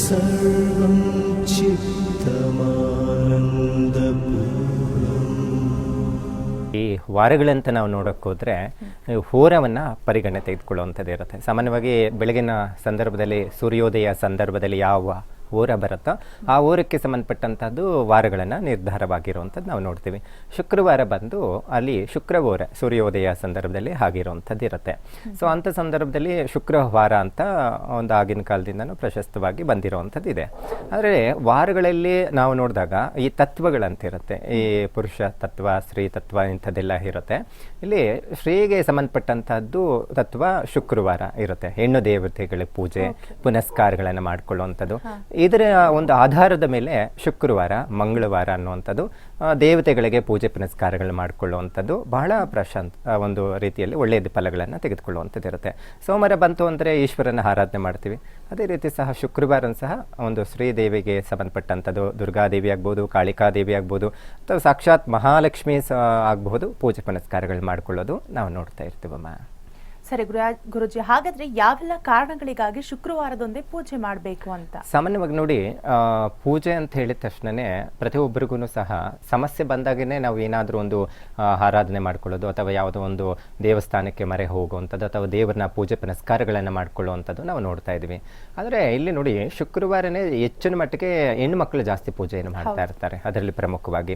सर्वं चित्तमानन्दपूर्णम् ಈ ವಾರಗಳಂತ ನಾವು ನೋಡೋಕೆ ಹೋದರೆ ಹೋರವನ್ನು ಪರಿಗಣನೆ ತೆಗೆದುಕೊಳ್ಳುವಂಥದ್ದು ಇರುತ್ತೆ ಸಾಮಾನ್ಯವಾಗಿ ಬೆಳಗಿನ ಸಂದರ್ಭದಲ್ಲಿ ಸೂರ್ಯೋದಯ ಸಂದರ್ಭದಲ್ಲಿ ಯಾವ ಹೋರ ಬರುತ್ತೋ ಆ ಓರಕ್ಕೆ ಸಂಬಂಧಪಟ್ಟಂಥದ್ದು ವಾರಗಳನ್ನು ನಿರ್ಧಾರವಾಗಿರುವಂಥದ್ದು ನಾವು ನೋಡ್ತೀವಿ. ಶುಕ್ರವಾರ ಬಂದು ಅಲ್ಲಿ ಶುಕ್ರವಾರ ಸೂರ್ಯೋದಯ ಸಂದರ್ಭದಲ್ಲಿ ಆಗಿರುವಂಥದ್ದು ಇರುತ್ತೆ. ಸೊ ಅಂಥ ಸಂದರ್ಭದಲ್ಲಿ ಶುಕ್ರವಾರ ಅಂತ ಒಂದು ಆಗಿನ ಕಾಲದಿಂದನೂ ಪ್ರಶಸ್ತವಾಗಿ ಬಂದಿರುವಂಥದ್ದು ಇದೆ. ಆದರೆ ವಾರಗಳಲ್ಲಿ ನಾವು ನೋಡಿದಾಗ ಈ ತತ್ವಗಳಂತ ಇರುತ್ತೆ ಈ ಪುರುಷ ತತ್ವ ಸ್ತ್ರೀ ತತ್ವ ಇಂಥದ್ದೆಲ್ಲ ಇರುತ್ತೆ. ಇಲ್ಲಿ ಶ್ರೀಗೆ ಸಂಬಂಧಪಟ್ಟಂತಹದ್ದು ತತ್ವ ಶುಕ್ರವಾರ ಇರುತ್ತೆ. ಹೆಣ್ಣು ದೇವತೆಗಳ ಪೂಜೆ ಪುನಸ್ಕಾರಗಳನ್ನು ಮಾಡ್ಕೊಳ್ಳುವಂಥದ್ದು. ಇದರ ಒಂದು ಆಧಾರದ ಮೇಲೆ ಶುಕ್ರವಾರ, ಮಂಗಳವಾರ ಅನ್ನುವಂಥದ್ದು ದೇವತೆಗಳಿಗೆ ಪೂಜೆ ಪುನಸ್ಕಾರಗಳು ಮಾಡಿಕೊಳ್ಳುವಂಥದ್ದು ಬಹಳ ಪ್ರಶಾಂತ ಒಂದು ರೀತಿಯಲ್ಲಿ ಒಳ್ಳೆಯದು ಫಲಗಳನ್ನು ತೆಗೆದುಕೊಳ್ಳುವಂಥದ್ದು ಇರುತ್ತೆ ಸೋಮವಾರ ಬಂತು ಅಂದರೆ ಈಶ್ವರನ ಆರಾಧನೆ ಮಾಡ್ತೀವಿ. ಅದೇ ರೀತಿ ಸಹ ಶುಕ್ರವಾರ ಸಹ ಒಂದು ಶ್ರೀದೇವಿಗೆ ಸಂಬಂಧಪಟ್ಟಂಥದ್ದು, ದುರ್ಗಾದೇವಿ ಆಗ್ಬೋದು, ಕಾಳಿಕಾದೇವಿ ಆಗ್ಬೋದು, ಅಥವಾ ಸಾಕ್ಷಾತ್ ಮಹಾಲಕ್ಷ್ಮಿ ಸಹ ಆಗ್ಬೋದು ಪೂಜೆ ಪುನಸ್ಕಾರಗಳು ಮಾಡಿಕೊಳ್ಳೋದು ನಾವು ನೋಡ್ತಾ ಇರ್ತೀವಮ್ಮ. ಸರಿ ಗುರು ಗುರುಜಿ ಹಾಗಾದ್ರೆ ಯಾವೆಲ್ಲ ಕಾರಣಗಳಿಗಾಗಿ ಶುಕ್ರವಾರದೊಂದೇ ಪೂಜೆ ಮಾಡಬೇಕು ಅಂತ? ಸಾಮಾನ್ಯವಾಗಿ ನೋಡಿ ಪೂಜೆ ಅಂತ ಹೇಳಿದ ತಕ್ಷಣನೇ ಪ್ರತಿಯೊಬ್ಬರಿಗೂ ಸಹ ಸಮಸ್ಯೆ ಬಂದಾಗನೇ ನಾವು ಏನಾದರೂ ಒಂದು ಆರಾಧನೆ ಮಾಡ್ಕೊಳ್ಳೋದು ಅಥವಾ ಯಾವುದೋ ಒಂದು ದೇವಸ್ಥಾನಕ್ಕೆ ಮರೆ ಹೋಗುವಂಥದ್ದು ಅಥವಾ ದೇವರನ್ನ ಪೂಜೆ ಪುನಸ್ಕಾರಗಳನ್ನು ಮಾಡ್ಕೊಳ್ಳುವಂಥದ್ದು ನಾವು ನೋಡ್ತಾ ಇದ್ವಿ ಆದರೆ ಇಲ್ಲಿ ನೋಡಿ ಶುಕ್ರವಾರನೇ ಹೆಚ್ಚಿನ ಮಟ್ಟಿಗೆ ಹೆಣ್ಣುಮಕ್ಕಳು ಜಾಸ್ತಿ ಪೂಜೆಯನ್ನು ಮಾಡ್ತಾ ಇರ್ತಾರೆ ಅದರಲ್ಲಿ ಪ್ರಮುಖವಾಗಿ.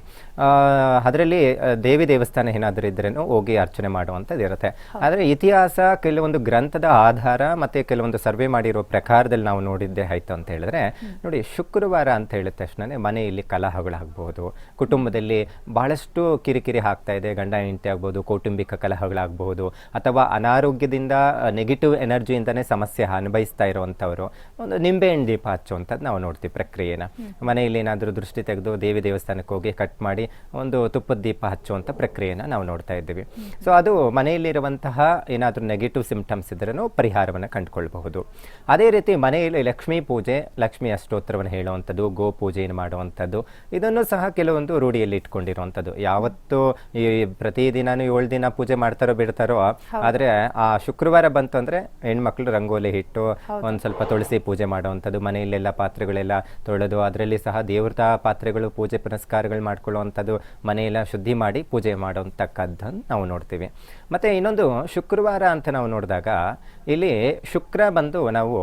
ಅದರಲ್ಲಿ ದೇವಿ ದೇವಸ್ಥಾನ ಏನಾದರೂ ಇದ್ರೇನು ಹೋಗಿ ಅರ್ಚನೆ ಮಾಡುವಂಥದ್ದು ಇರುತ್ತೆ ಆದರೆ ಇತಿಹಾಸ ಕೆಲವೊಂದು ಗ್ರಂಥದ ಆಧಾರ ಮತ್ತೆ ಕೆಲವೊಂದು ಸರ್ವೆ ಮಾಡಿರೋ ಪ್ರಕಾರದಲ್ಲಿ ನಾವು ನೋಡಿದ್ದೆ ಆಯ್ತು ಅಂತ ಹೇಳಿದ್ರೆ ನೋಡಿ ಶುಕ್ರವಾರ ಅಂತ ಹೇಳಿದ ತಕ್ಷಣ ಮನೆಯಲ್ಲಿ ಕಲಹಗಳಾಗ್ಬೋದು ಕುಟುಂಬದಲ್ಲಿ ಬಹಳಷ್ಟು ಕಿರಿಕಿರಿ ಆಗ್ತಾ ಇದೆ ಗಂಡ ಹೆಂಡತಿ ಆಗ್ಬೋದು ಕೌಟುಂಬಿಕ ಕಲಹಗಳಾಗಬಹುದು ಅಥವಾ ಅನಾರೋಗ್ಯದಿಂದ ನೆಗೆಟಿವ್ ಎನರ್ಜಿಯಿಂದನೇ ಸಮಸ್ಯೆ ಅನುಭವಿಸ್ತಾ ಇರುವಂಥವ್ರು ಒಂದು ನಿಂಬೆಹಣ್ಣು ದೀಪ ಹಚ್ಚುವಂಥದ್ದು ನಾವು ನೋಡ್ತೀವಿ ಪ್ರಕ್ರಿಯೆನ. ಮನೆಯಲ್ಲಿ ಏನಾದರೂ ದೃಷ್ಟಿ ತೆಗೆದು ದೇವಿ ದೇವಸ್ಥಾನಕ್ಕೆ ಹೋಗಿ ಕಟ್ ಮಾಡಿ ಒಂದು ತುಪ್ಪದ ದೀಪ ಹಚ್ಚುವಂಥ ಪ್ರಕ್ರಿಯೆನ ನಾವು ನೋಡ್ತಾ ಇದ್ದೀವಿ. ಸೊ ಅದು ಮನೆಯಲ್ಲಿರುವಂತಹ ಏನಾದರೂ ನೆಗೆಟಿವ್ ಸಿಂಪ್ಟಮ್ಸ್ ಇದ್ರೂ ಪರಿಹಾರವನ್ನು ಕಂಡುಕೊಳ್ಬಹುದು. ಅದೇ ರೀತಿ ಮನೆಯಲ್ಲಿ ಲಕ್ಷ್ಮೀ ಪೂಜೆ ಲಕ್ಷ್ಮೀ ಅಷ್ಟೋತ್ತರವನ್ನು ಹೇಳುವಂಥದ್ದು ಗೋ ಪೂಜೆಯನ್ನು ಮಾಡುವಂಥದ್ದು ಇದನ್ನು ಸಹ ಕೆಲವೊಂದು ರೂಢಿಯಲ್ಲಿ ಇಟ್ಕೊಂಡಿರುವಂಥದ್ದು. ಯಾವತ್ತು ಈ ಪ್ರತಿದಿನನೂ ಏಳು ದಿನ ಪೂಜೆ ಮಾಡ್ತಾರೋ ಬಿಡ್ತಾರೋ ಆದರೆ ಆ ಶುಕ್ರವಾರ ಬಂತು ಅಂದರೆ ಹೆಣ್ಮಕ್ಳು ರಂಗೋಲಿ ಇಟ್ಟು ಒಂದು ಸ್ವಲ್ಪ ತುಳಸಿ ಪೂಜೆ ಮಾಡುವಂಥದ್ದು ಮನೆಯಲ್ಲೆಲ್ಲ ಪಾತ್ರೆಗಳೆಲ್ಲ ತೊಳೆದು ಅದರಲ್ಲಿ ಸಹ ದೇವ್ರದ ಪಾತ್ರೆಗಳು ಪೂಜೆ ಪುನಸ್ಕಾರಗಳು ಮಾಡ್ಕೊಳ್ಳುವಂಥದ್ದು ಮನೆಯೆಲ್ಲ ಶುದ್ಧಿ ಮಾಡಿ ಪೂಜೆ ಮಾಡುವಂತಕ್ಕದ್ದನ್ನು ನಾವು ನೋಡ್ತೀವಿ. ಮತ್ತು ಇನ್ನೊಂದು ಶುಕ್ರವಾರ ಅಂತ ನಾವು ನೋಡಿದಾಗ ಇಲ್ಲಿ ಶುಕ್ರ ಬಂದು ನಾವು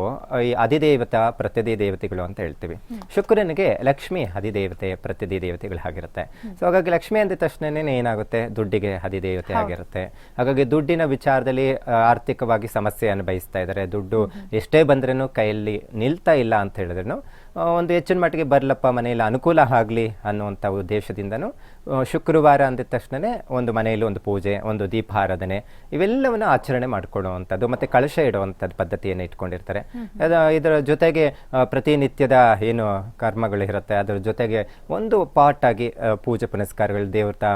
ಈ ಅಧಿದೇವತ ಪ್ರತಿದಿ ದೇವತೆಗಳು ಅಂತ ಹೇಳ್ತೀವಿ. ಶುಕ್ರನಿಗೆ ಲಕ್ಷ್ಮಿ ಅಧಿದೇವತೆ ಪ್ರತಿದಿ ದೇವತೆಗಳು ಆಗಿರುತ್ತೆ. ಸೊ ಹಾಗಾಗಿ ಲಕ್ಷ್ಮಿ ಅಂದ ತಕ್ಷಣನೇ ಏನಾಗುತ್ತೆ? ದುಡ್ಡಿಗೆ ಅಧಿದೇವತೆ ಆಗಿರುತ್ತೆ. ಹಾಗಾಗಿ ದುಡ್ಡಿನ ವಿಚಾರದಲ್ಲಿ ಆರ್ಥಿಕವಾಗಿ ಸಮಸ್ಯೆ ಅನುಭವಿಸ್ತಾ ಇದ್ದಾರೆ ದುಡ್ಡು ಎಷ್ಟೇ ಬಂದ್ರೂ ಕೈಯಲ್ಲಿ ನಿಲ್ತಾ ಇಲ್ಲ ಅಂತ ಹೇಳಿದ್ರು ಒಂದು ಹೆಚ್ಚಿನ ಮಟ್ಟಿಗೆ ಬರಲಪ್ಪ ಮನೆಯಲ್ಲಿ ಅನುಕೂಲ ಆಗಲಿ ಅನ್ನುವಂಥ ಉದ್ದೇಶದಿಂದನೂ ಶುಕ್ರವಾರ ಅಂದಿದ ತಕ್ಷಣನೇ ಒಂದು ಮನೆಯಲ್ಲಿ ಒಂದು ಪೂಜೆ ಒಂದು ದೀಪಾರಾಧನೆ ಇವೆಲ್ಲವನ್ನು ಆಚರಣೆ ಮಾಡ್ಕೊಳ್ಳುವಂಥದ್ದು ಮತ್ತು ಕಳಶ ಇಡುವಂಥದ್ದು ಪದ್ಧತಿಯನ್ನು ಇಟ್ಕೊಂಡಿರ್ತಾರೆ. ಅದು ಇದರ ಜೊತೆಗೆ ಪ್ರತಿನಿತ್ಯದ ಏನು ಕರ್ಮಗಳು ಇರುತ್ತೆ ಅದರ ಜೊತೆಗೆ ಒಂದು ಪಾಟ್ ಆಗಿ ಪೂಜೆ ಪುನಸ್ಕಾರಗಳು ದೇವತಾ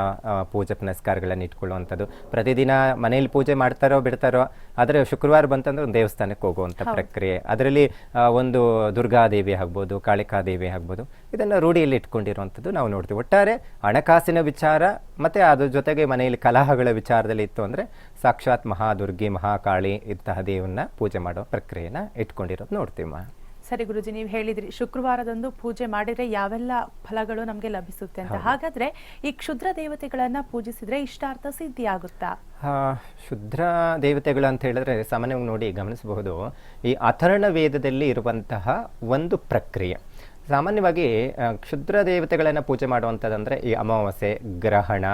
ಪೂಜೆ ಪುನಸ್ಕಾರಗಳನ್ನು ಇಟ್ಕೊಳ್ಳುವಂಥದ್ದು. ಪ್ರತಿದಿನ ಮನೆಯಲ್ಲಿ ಪೂಜೆ ಮಾಡ್ತಾರೋ ಬಿಡ್ತಾರೋ ಆದರೆ ಶುಕ್ರವಾರ ಬಂತಂದ್ರೆ ಒಂದು ದೇವಸ್ಥಾನಕ್ಕೆ ಹೋಗುವಂಥ ಪ್ರಕ್ರಿಯೆ. ಅದರಲ್ಲಿ ಒಂದು ದುರ್ಗಾದೇವಿ ಆಗ್ಬೋದು ಕಾಳಿಕಾದೇವಿ ಆಗ್ಬೋದು ಇದನ್ನು ರೂಢಿಯಲ್ಲಿ ಇಟ್ಕೊಂಡಿರುವಂಥದ್ದು ನಾವು ನೋಡ್ತೀವಿ. ಒಟ್ಟಾರೆ ಹಣಕಾಸಿನ ವಿಚಾರ ಮತ್ತು ಅದ್ರ ಜೊತೆಗೆ ಮನೆಯಲ್ಲಿ ಕಲಹಗಳ ವಿಚಾರದಲ್ಲಿ ಇತ್ತು ಅಂದರೆ ಸಾಕ್ಷಾತ್ ಮಹಾದುರ್ಗಿ ಮಹಾಕಾಳಿ ಇಂತಹ ದೇವನ್ನ ಪೂಜೆ ಮಾಡೋ ಪ್ರಕ್ರಿಯೆನ ಇಟ್ಕೊಂಡಿರೋದು ನೋಡ್ತೀವಿ ಮಾ ಸರಿ ಗುರುಜಿ ನೀವು ಹೇಳಿದ್ರಿ ಶುಕ್ರವಾರದಂದು ಪೂಜೆ ಮಾಡಿದ್ರೆ ಯಾವೆಲ್ಲ ಫಲಗಳು ನಮಗೆ ಲಭಿಸುತ್ತೆ ಅಂತ. ಹಾಗಾದ್ರೆ ಈ ಕ್ಷುದ್ರ ದೇವತೆಗಳನ್ನ ಪೂಜಿಸಿದ್ರೆ ಇಷ್ಟಾರ್ಥ ಸಿದ್ಧಿ ಆಗುತ್ತಾ? ಶುದ್ರ ದೇವತೆಗಳು ಅಂತ ಹೇಳಿದ್ರೆ ಸಾಮಾನ್ಯವಾಗಿ ನೋಡಿ ಗಮನಿಸಬಹುದು. ಈ ಅಥರ್ಣ ವೇದದಲ್ಲಿ ಇರುವಂತಹ ಒಂದು ಪ್ರಕ್ರಿಯೆ. ಸಾಮಾನ್ಯವಾಗಿ ಕ್ಷುದ್ರ ದೇವತೆಗಳನ್ನು ಪೂಜೆ ಮಾಡುವಂಥದ್ದಂದರೆ ಈ ಅಮಾವಾಸ್ಯೆ ಗ್ರಹಣ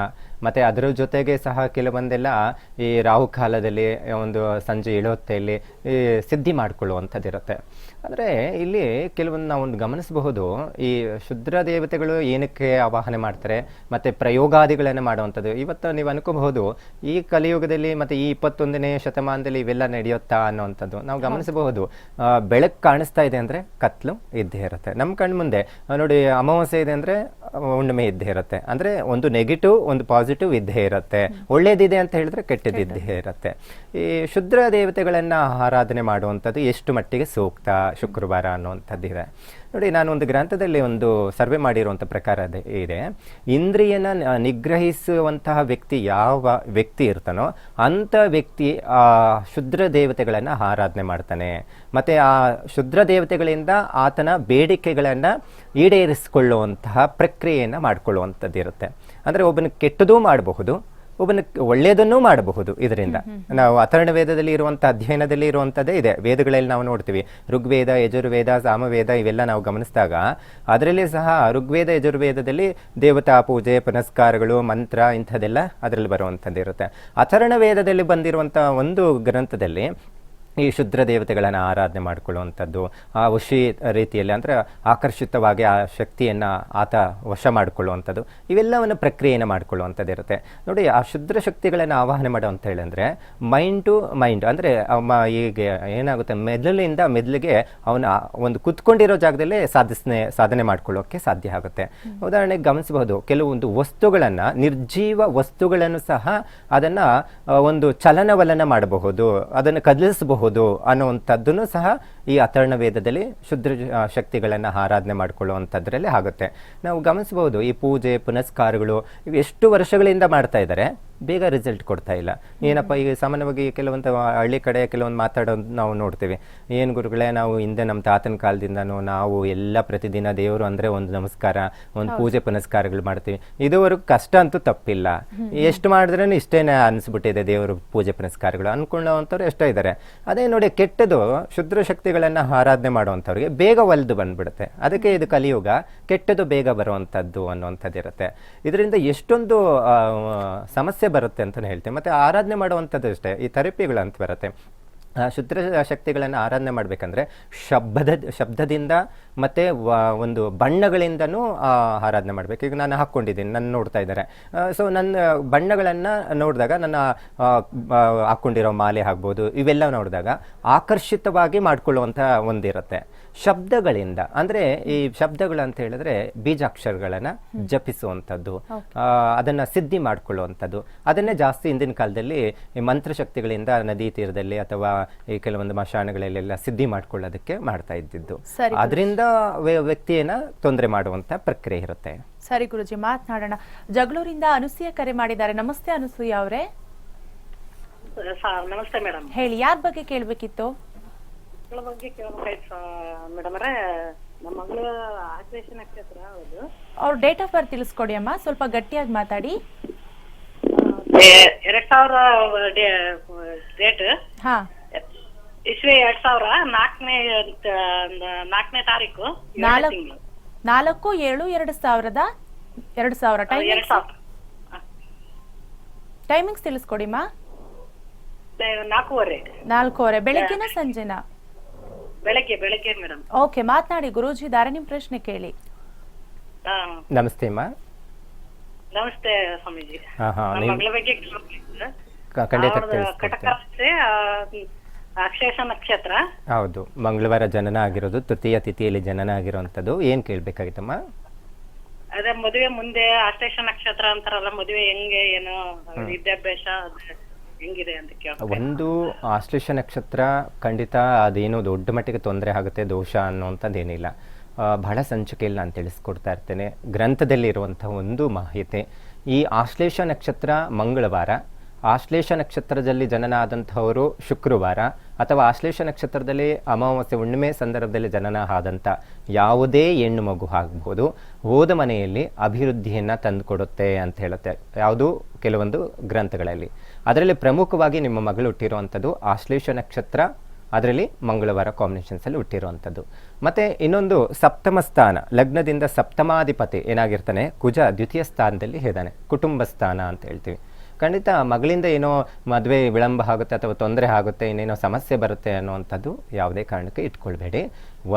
ಮತ್ತು ಅದರ ಜೊತೆಗೆ ಸಹ ಕೆಲವೊಂದೆಲ್ಲ ಈ ರಾಹುಕಾಲದಲ್ಲಿ ಒಂದು ಸಂಜೆ ಏಳೊತ್ತೆಯಲ್ಲಿ ಈ ಸಿದ್ಧಿ ಮಾಡಿಕೊಳ್ಳುವಂಥದ್ದಿರುತ್ತೆ. ಆದರೆ ಇಲ್ಲಿ ಕೆಲವೊಂದು ನಾವು ಒಂದು ಗಮನಿಸಬಹುದು ಈ ಶುದ್ರ ದೇವತೆಗಳು ಏನಕ್ಕೆ ಆವಾಹನೆ ಮಾಡ್ತಾರೆ ಮತ್ತು ಪ್ರಯೋಗಾದಿಗಳನ್ನು ಮಾಡುವಂಥದ್ದು. ಇವತ್ತು ನೀವು ಅನ್ಕೋಬಹುದು ಈ ಕಲಿಯುಗದಲ್ಲಿ ಮತ್ತು ಈ ಇಪ್ಪತ್ತೊಂದನೇ ಶತಮಾನದಲ್ಲಿ ಇವೆಲ್ಲ ನಡೆಯುತ್ತಾ ಅನ್ನೋವಂಥದ್ದು. ನಾವು ಗಮನಿಸಬಹುದು ಬೆಳಕು ಕಾಣಿಸ್ತಾ ಇದೆ ಅಂದರೆ ಕತ್ಲು ಇದ್ದೇ ಇರುತ್ತೆ. ನಮ್ಮ ಕಣ್ಮುಂದೆ ನೋಡಿ ಅಮಾವಾಸ್ಯೆ ಇದೆ ಅಂದರೆ ಹುಣ್ಣಿಮೆ ಇದ್ದೇ ಇರುತ್ತೆ. ಅಂದರೆ ಒಂದು ನೆಗೆಟಿವ್ ಒಂದು ಪಾಸಿಟಿವ್ ಇದ್ದೇ ಇರುತ್ತೆ. ಒಳ್ಳೇದಿದೆ ಅಂತ ಹೇಳಿದ್ರೆ ಕೆಟ್ಟದಿದ್ದೇ ಇರುತ್ತೆ. ಈ ಶುದ್ರ ದೇವತೆಗಳನ್ನು ಆರಾಧನೆ ಮಾಡುವಂಥದ್ದು ಎಷ್ಟು ಮಟ್ಟಿಗೆ ಸೂಕ್ತ ಶುಕ್ರವಾರ ಅನ್ನುವಂಥದ್ದಿದೆ. ನೋಡಿ ನಾನು ಒಂದು ಗ್ರಂಥದಲ್ಲಿ ಒಂದು ಸರ್ವೆ ಮಾಡಿರುವಂಥ ಪ್ರಕಾರ ಇದೆ. ಇಂದ್ರಿಯನ ನಿಗ್ರಹಿಸುವಂತಹ ವ್ಯಕ್ತಿ ಯಾವ ವ್ಯಕ್ತಿ ಇರ್ತಾನೋ ಅಂಥ ವ್ಯಕ್ತಿ ಆ ಶುದ್ರ ದೇವತೆಗಳನ್ನು ಆರಾಧನೆ ಮಾಡ್ತಾನೆ. ಮತ್ತು ಆ ಶುದ್ರ ದೇವತೆಗಳಿಂದ ಆತನ ಬೇಡಿಕೆಗಳನ್ನು ಈಡೇರಿಸಿಕೊಳ್ಳುವಂತಹ ಪ್ರಕ್ರಿಯೆಯನ್ನು ಮಾಡಿಕೊಳ್ಳುವಂಥದ್ದು ಇರುತ್ತೆ ಅಂದರೆ ಒಬ್ಬನ ಕೆಟ್ಟದೂ ಮಾಡಬಹುದು ಒಬ್ಬನ ಒಳ್ಳೆಯದನ್ನೂ ಮಾಡಬಹುದು ಇದರಿಂದ. ನಾವು ಅಥರ್ಣ ವೇದದಲ್ಲಿ ಇರುವಂಥ ಅಧ್ಯಯನದಲ್ಲಿ ಇರುವಂಥದ್ದೇ ಇದೆ. ವೇದಗಳಲ್ಲಿ ನಾವು ನೋಡ್ತೀವಿ ಋಗ್ವೇದ ಯಜುರ್ವೇದ ಸಾಮವೇದ ಇವೆಲ್ಲ ನಾವು ಗಮನಿಸಿದಾಗ ಅದರಲ್ಲಿ ಸಹ ಋಗ್ವೇದ ಯಜುರ್ವೇದದಲ್ಲಿ ದೇವತಾ ಪೂಜೆ ಪುನಸ್ಕಾರಗಳು ಮಂತ್ರ ಇಂಥದ್ದೆಲ್ಲ ಅದರಲ್ಲಿ ಬರುವಂಥದ್ದು ಇರುತ್ತೆ ಅಥರ್ಣ ವೇದದಲ್ಲಿ ಬಂದಿರುವಂಥ ಒಂದು ಗ್ರಂಥದಲ್ಲಿ ಈ ಶುದ್ರ ದೇವತೆಗಳನ್ನು ಆರಾಧನೆ ಮಾಡಿಕೊಳ್ಳುವಂಥದ್ದು, ಆ ವಶಿ ರೀತಿಯಲ್ಲಿ ಅಂದರೆ ಆಕರ್ಷಿತವಾಗಿ ಆ ಶಕ್ತಿಯನ್ನು ಆತ ವಶ ಮಾಡಿಕೊಳ್ಳುವಂಥದ್ದು, ಇವೆಲ್ಲವನ್ನು ಪ್ರಕ್ರಿಯೆಯನ್ನು ಮಾಡಿಕೊಳ್ಳುವಂಥದ್ದು ಇರುತ್ತೆ. ನೋಡಿ, ಆ ಶುದ್ರ ಶಕ್ತಿಗಳನ್ನು ಆವಾಹನೆ ಮಾಡೋ ಅಂತ ಹೇಳಿದ್ರೆ ಮೈಂಡ್ ಟು ಮೈಂಡ್ ಅಂದರೆ ಈಗ ಏನಾಗುತ್ತೆ ಮೆದುಳಿಂದ ಮೆದುಳಿಗೆ ಅವನ ಒಂದು ಕುತ್ಕೊಂಡಿರೋ ಜಾಗದಲ್ಲೇ ಸಾಧಿಸನೆ, ಸಾಧನೆ ಮಾಡ್ಕೊಳ್ಳೋಕ್ಕೆ ಸಾಧ್ಯ ಆಗುತ್ತೆ. ಉದಾಹರಣೆಗೆ ಗಮನಿಸಬಹುದು, ಕೆಲವೊಂದು ವಸ್ತುಗಳನ್ನು, ನಿರ್ಜೀವ ವಸ್ತುಗಳನ್ನು ಸಹ ಅದನ್ನು ಒಂದು ಚಲನವಲನ ಮಾಡಬಹುದು, ಅದನ್ನು ಕದಲಿಸಬಹುದು. ಅನ್ನುವಂಥದ್ದನ್ನು ಸಹ ಈ ಅಥರ್ಣ ವೇದದಲ್ಲಿ ಶುದ್ರ ಶಕ್ತಿಗಳನ್ನು ಆರಾಧನೆ ಮಾಡಿಕೊಳ್ಳುವಂಥದ್ರಲ್ಲಿ ಆಗುತ್ತೆ. ನಾವು ಗಮನಿಸಬಹುದು ಈ ಪೂಜೆ ಪುನಸ್ಕಾರಗಳು ಇವು ಎಷ್ಟು ವರ್ಷಗಳಿಂದ ಮಾಡ್ತಾ ಇದ್ದಾರೆ ಬೇಗ ರಿಸಲ್ಟ್ ಕೊಡ್ತಾ ಇಲ್ಲ. ಏನಪ್ಪ ಈಗ ಸಾಮಾನ್ಯವಾಗಿ ಕೆಲವೊಂದು ಹಳ್ಳಿ ಕಡೆ ಕೆಲವೊಂದು ಮಾತಾಡೋದು ನಾವು ನೋಡ್ತೀವಿ. ಏನು ಗುರುಗಳೇ ನಾವು ಹಿಂದೆ ನಮ್ಮ ತಾತನ ಕಾಲದಿಂದನೂ ನಾವು ಎಲ್ಲ ಪ್ರತಿದಿನ ದೇವರು ಅಂದರೆ ಒಂದು ನಮಸ್ಕಾರ ಒಂದು ಪೂಜೆ ಪುನಸ್ಕಾರಗಳು ಮಾಡ್ತೀವಿ. ಇದುವರೆಗೂ ಕಷ್ಟ ಅಂತೂ ತಪ್ಪಿಲ್ಲ. ಎಷ್ಟು ಮಾಡಿದ್ರೂ ಇಷ್ಟೇ ಅನಿಸ್ಬಿಟ್ಟಿದೆ ದೇವರು ಪೂಜೆ ಪುನಸ್ಕಾರಗಳು. ಅನ್ಕೊಳ್ಳೋವಂಥವ್ರು ಎಷ್ಟೋ ಇದ್ದಾರೆ ಅದೇ ನೋಡಿ ಕೆಟ್ಟದು ಶುದ್ಧ ಶಕ್ತಿಗಳನ್ನು ಆರಾಧನೆ ಮಾಡುವಂಥವ್ರಿಗೆ ಬೇಗ ಒಲ್ದು ಬಂದ್ಬಿಡುತ್ತೆ. ಅದಕ್ಕೆ ಇದು ಕಲಿಯುಗ ಕೆಟ್ಟದು ಬೇಗ ಬರುವಂಥದ್ದು ಅನ್ನುವಂಥದ್ದು ಇರುತ್ತೆ. ಇದರಿಂದ ಎಷ್ಟೊಂದು ಸಮಸ್ಯೆ ಬರುತ್ತೆ ಅಂತಲೇ ಹೇಳ್ತೀವಿ ಮತ್ತು ಆರಾಧನೆ ಮಾಡುವಂಥದ್ದು ಅಷ್ಟೇ, ಈ ಥೆರಪಿಗಳು ಅಂತ ಬರುತ್ತೆ. ಆ ಶುದ್ಧ ಶಕ್ತಿಗಳನ್ನು ಆರಾಧನೆ ಮಾಡಬೇಕಂದ್ರೆ ಶಬ್ದದ, ಶಬ್ದದಿಂದ ಮತ್ತು ಒಂದು ಬಣ್ಣಗಳಿಂದನೂ ಆ, ಆರಾಧನೆ ಮಾಡಬೇಕು. ಈಗ ನಾನು ಹಾಕ್ಕೊಂಡಿದ್ದೀನಿ ನನ್ನ ನೋಡ್ತಾ ಇದ್ದಾರೆ. ಸೊ ನನ್ನ ಬಣ್ಣಗಳನ್ನು ನೋಡಿದಾಗ ನನ್ನ ಹಾಕ್ಕೊಂಡಿರೋ ಮಾಲೆ ಆಗ್ಬೋದು ಇವೆಲ್ಲ ನೋಡಿದಾಗ ಆಕರ್ಷಿತವಾಗಿ ಮಾಡಿಕೊಳ್ಳುವಂಥ ಒಂದಿರುತ್ತೆ. ಶಬ್ದಗಳಿಂದ ಅಂದರೆ ಈ ಶಬ್ದಗಳು ಅಂತ ಹೇಳಿದ್ರೆ ಬೀಜಾಕ್ಷರಗಳನ್ನು ಜಪಿಸುವಂಥದ್ದು ಅದನ್ನು ಸಿದ್ಧಿ ಮಾಡಿಕೊಳ್ಳುವಂಥದ್ದು. ಅದನ್ನೇ ಜಾಸ್ತಿ ಹಿಂದಿನ ಕಾಲದಲ್ಲಿ ಈ ಮಂತ್ರಶಕ್ತಿಗಳಿಂದ ನದಿ ತೀರದಲ್ಲಿ ಅಥವಾ ಈ ಕೆಲವೊಂದು ಮಶಾನಗಳಲ್ಲೆಲ್ಲ ಸಿದ್ಧಿ ಮಾಡ್ಕೊಳ್ಳೋದಕ್ಕೆ ಮಾಡ್ತಾ ಇದ್ದಿದ್ದು. ಅದರಿಂದ ವ್ಯಕ್ತಿಯನ್ನ ತೊಂದರೆ ಮಾಡುವಂತ ಪ್ರಕ್ರಿಯೆ ಇರುತ್ತೆ. ಸರಿ ಗುರುಜಿ ಮಾತನಾಡೋಣ. ಜಗಳೂರಿಂದ ಅನುಸೂಯ ಕರೆ ಮಾಡಿದ್ದಾರೆ. ನಮಸ್ತೆ ಅನುಸೂಯ ಅವರೇ. ನಮಸ್ತೆ ಮೇಡಮ್ ಹೇಳಿ ಯಾರ ಬಗ್ಗೆ ಕೇಳಬೇಕಿತ್ತು? ಮಗಳ ಬಗ್ಗೆ ಕೇಳ್ಬೇಕಾಯ್ತು ನಮ್ಮ ಮಗಳು ಹೌದು. ಅವ್ರ ಡೇಟ್ ಆಫ್ ಬರ್ತ್ ತಿಳಿಸ್ಕೊಡಿ ಅಮ್ಮ. ಸ್ವಲ್ಪ ಗಟ್ಟಿಯಾಗಿ ಮಾತಾಡಿ. ಎರಡ್ ಸಾವಿರ ಡೇಟ್. ಹಾ. ಇಸ್ವಿ ಎರಡ್ ಸಾವಿರ ನಾಲ್ಕನೇ ನಾಲ್ಕನೇ ತಾರೀಕು ನಾಲ್ಕು ಏಳು ಎರಡು ಸಾವಿರದ ಎರಡು ಸಾವಿರ. ಎರಡ್ ಟೈಮಿಂಗ್ಸ್ ಸಾವಿರ. ಟೈಮಿಂಗ್ಸ್ ತಿಳಿಸ್ಕೊಡಿ ಮಾ. ನಾಲ್ಕೂವರೆ. ನಾಲ್ಕೂವರೆ. ಬೆಳಗ್ಗೆನ ಸಂಜೆನಾ? ಬೆಳಗ್ಗೆ ಬೆಳಗ್ಗೆ ಮೇಡಮ್. ಓಕೆ ಮಾತನಾಡಿ ಗುರೂಜಿ ಇದಾರೆ ನಿಮ್ ಪ್ರಶ್ನೆ ಕೇಳಿ. ನಮಸ್ತೆ ಮಾ. ನಮಸ್ತೆ ಸ್ವಾಮೀಜಿ. ಮಗಳ ಬಗ್ಗೆ ಖಂಡಿತ ಅಕ್ಷೇಷ ನಕ್ಷತ್ರ ಹೌದು ಮಂಗಳವಾರ ಜನನ ಆಗಿರೋದು ತೃತೀಯ ತಿಥಿಯಲ್ಲಿ ಜನನ ಆಗಿರುವಂತದ್ದು ಏನು ಕೇಳಬೇಕಾಗಿತ್ತಮ್ಮ? ಅದೇ ಮದುವೆ ಮುಂದೆ ಆಶ್ಲೇಷ ನಕ್ಷತ್ರ ಅಂತಾರಲ್ಲ ಮದುವೆ ಹೆಂಗೆ ಏನು ವಿದ್ಯಾಭ್ಯಾಸ ಅದು ಹೆಂಗಿದೆ ಅಂತ ಕೇಳ ಒಂದು ಆಶ್ಲೇಷ ನಕ್ಷತ್ರ ಖಂಡಿತ ಅದೇನು ದೊಡ್ಡ ಮಟ್ಟಿಗೆ ತೊಂದರೆ ಆಗುತ್ತೆ ದೋಷ ಆ, ಬಹಳ ಸಂಚಿಕೆಯಲ್ಲಿ ನಾನು ತಿಳಿಸ್ಕೊಡ್ತಾ ಇರ್ತೇನೆ. ಗ್ರಂಥದಲ್ಲಿ ಇರುವಂಥ ಒಂದು ಮಾಹಿತಿ ಈ ಆಶ್ಲೇಷ ನಕ್ಷತ್ರ ಮಂಗಳವಾರ ಆಶ್ಲೇಷ ನಕ್ಷತ್ರದಲ್ಲಿ ಜನನ ಆದಂಥವರು ಶುಕ್ರವಾರ ಅಥವಾ ಆಶ್ಲೇಷ ನಕ್ಷತ್ರದಲ್ಲಿ ಅಮಾವಾಸ್ಯೆ ಹುಣ್ಣಿಮೆ ಸಂದರ್ಭದಲ್ಲಿ ಜನನ ಆದಂಥ ಯಾವುದೇ ಹೆಣ್ಣು ಮಗು ಆಗ್ಬೋದು. ಓದ ಮನೆಯಲ್ಲಿ ಅಭಿವೃದ್ಧಿಯನ್ನು ತಂದುಕೊಡುತ್ತೆ ಅಂತ ಹೇಳುತ್ತೆ. ಯಾವುದು? ಕೆಲವೊಂದು ಗ್ರಂಥಗಳಲ್ಲಿ. ಅದರಲ್ಲಿ ಪ್ರಮುಖವಾಗಿ ನಿಮ್ಮ ಮಗಳು ಹುಟ್ಟಿರುವಂಥದ್ದು ಆಶ್ಲೇಷ ನಕ್ಷತ್ರ, ಅದರಲ್ಲಿ ಮಂಗಳವಾರ ಕಾಂಬಿನೇಷನ್ಸಲ್ಲಿ ಹುಟ್ಟಿರುವಂಥದ್ದು. ಮತ್ತು ಇನ್ನೊಂದು ಸಪ್ತಮ ಸ್ಥಾನ, ಲಗ್ನದಿಂದ ಸಪ್ತಮಾಧಿಪತಿ ಏನಾಗಿರ್ತಾನೆ? ಕುಜ ದ್ವಿತೀಯ ಸ್ಥಾನದಲ್ಲಿ ಇದ್ದಾನೆ. ಕುಟುಂಬ ಸ್ಥಾನ ಅಂತ ಹೇಳ್ತೀವಿ. ಖಂಡಿತ ಮಗಳಿಂದ ಏನೋ ಮದುವೆ ವಿಳಂಬ ಆಗುತ್ತೆ ಅಥವಾ ತೊಂದರೆ ಆಗುತ್ತೆ, ಇನ್ನೇನೋ ಸಮಸ್ಯೆ ಬರುತ್ತೆ ಅನ್ನುವಂಥದ್ದು ಯಾವುದೇ ಕಾರಣಕ್ಕೆ ಇಟ್ಕೊಳ್ಬೇಡಿ.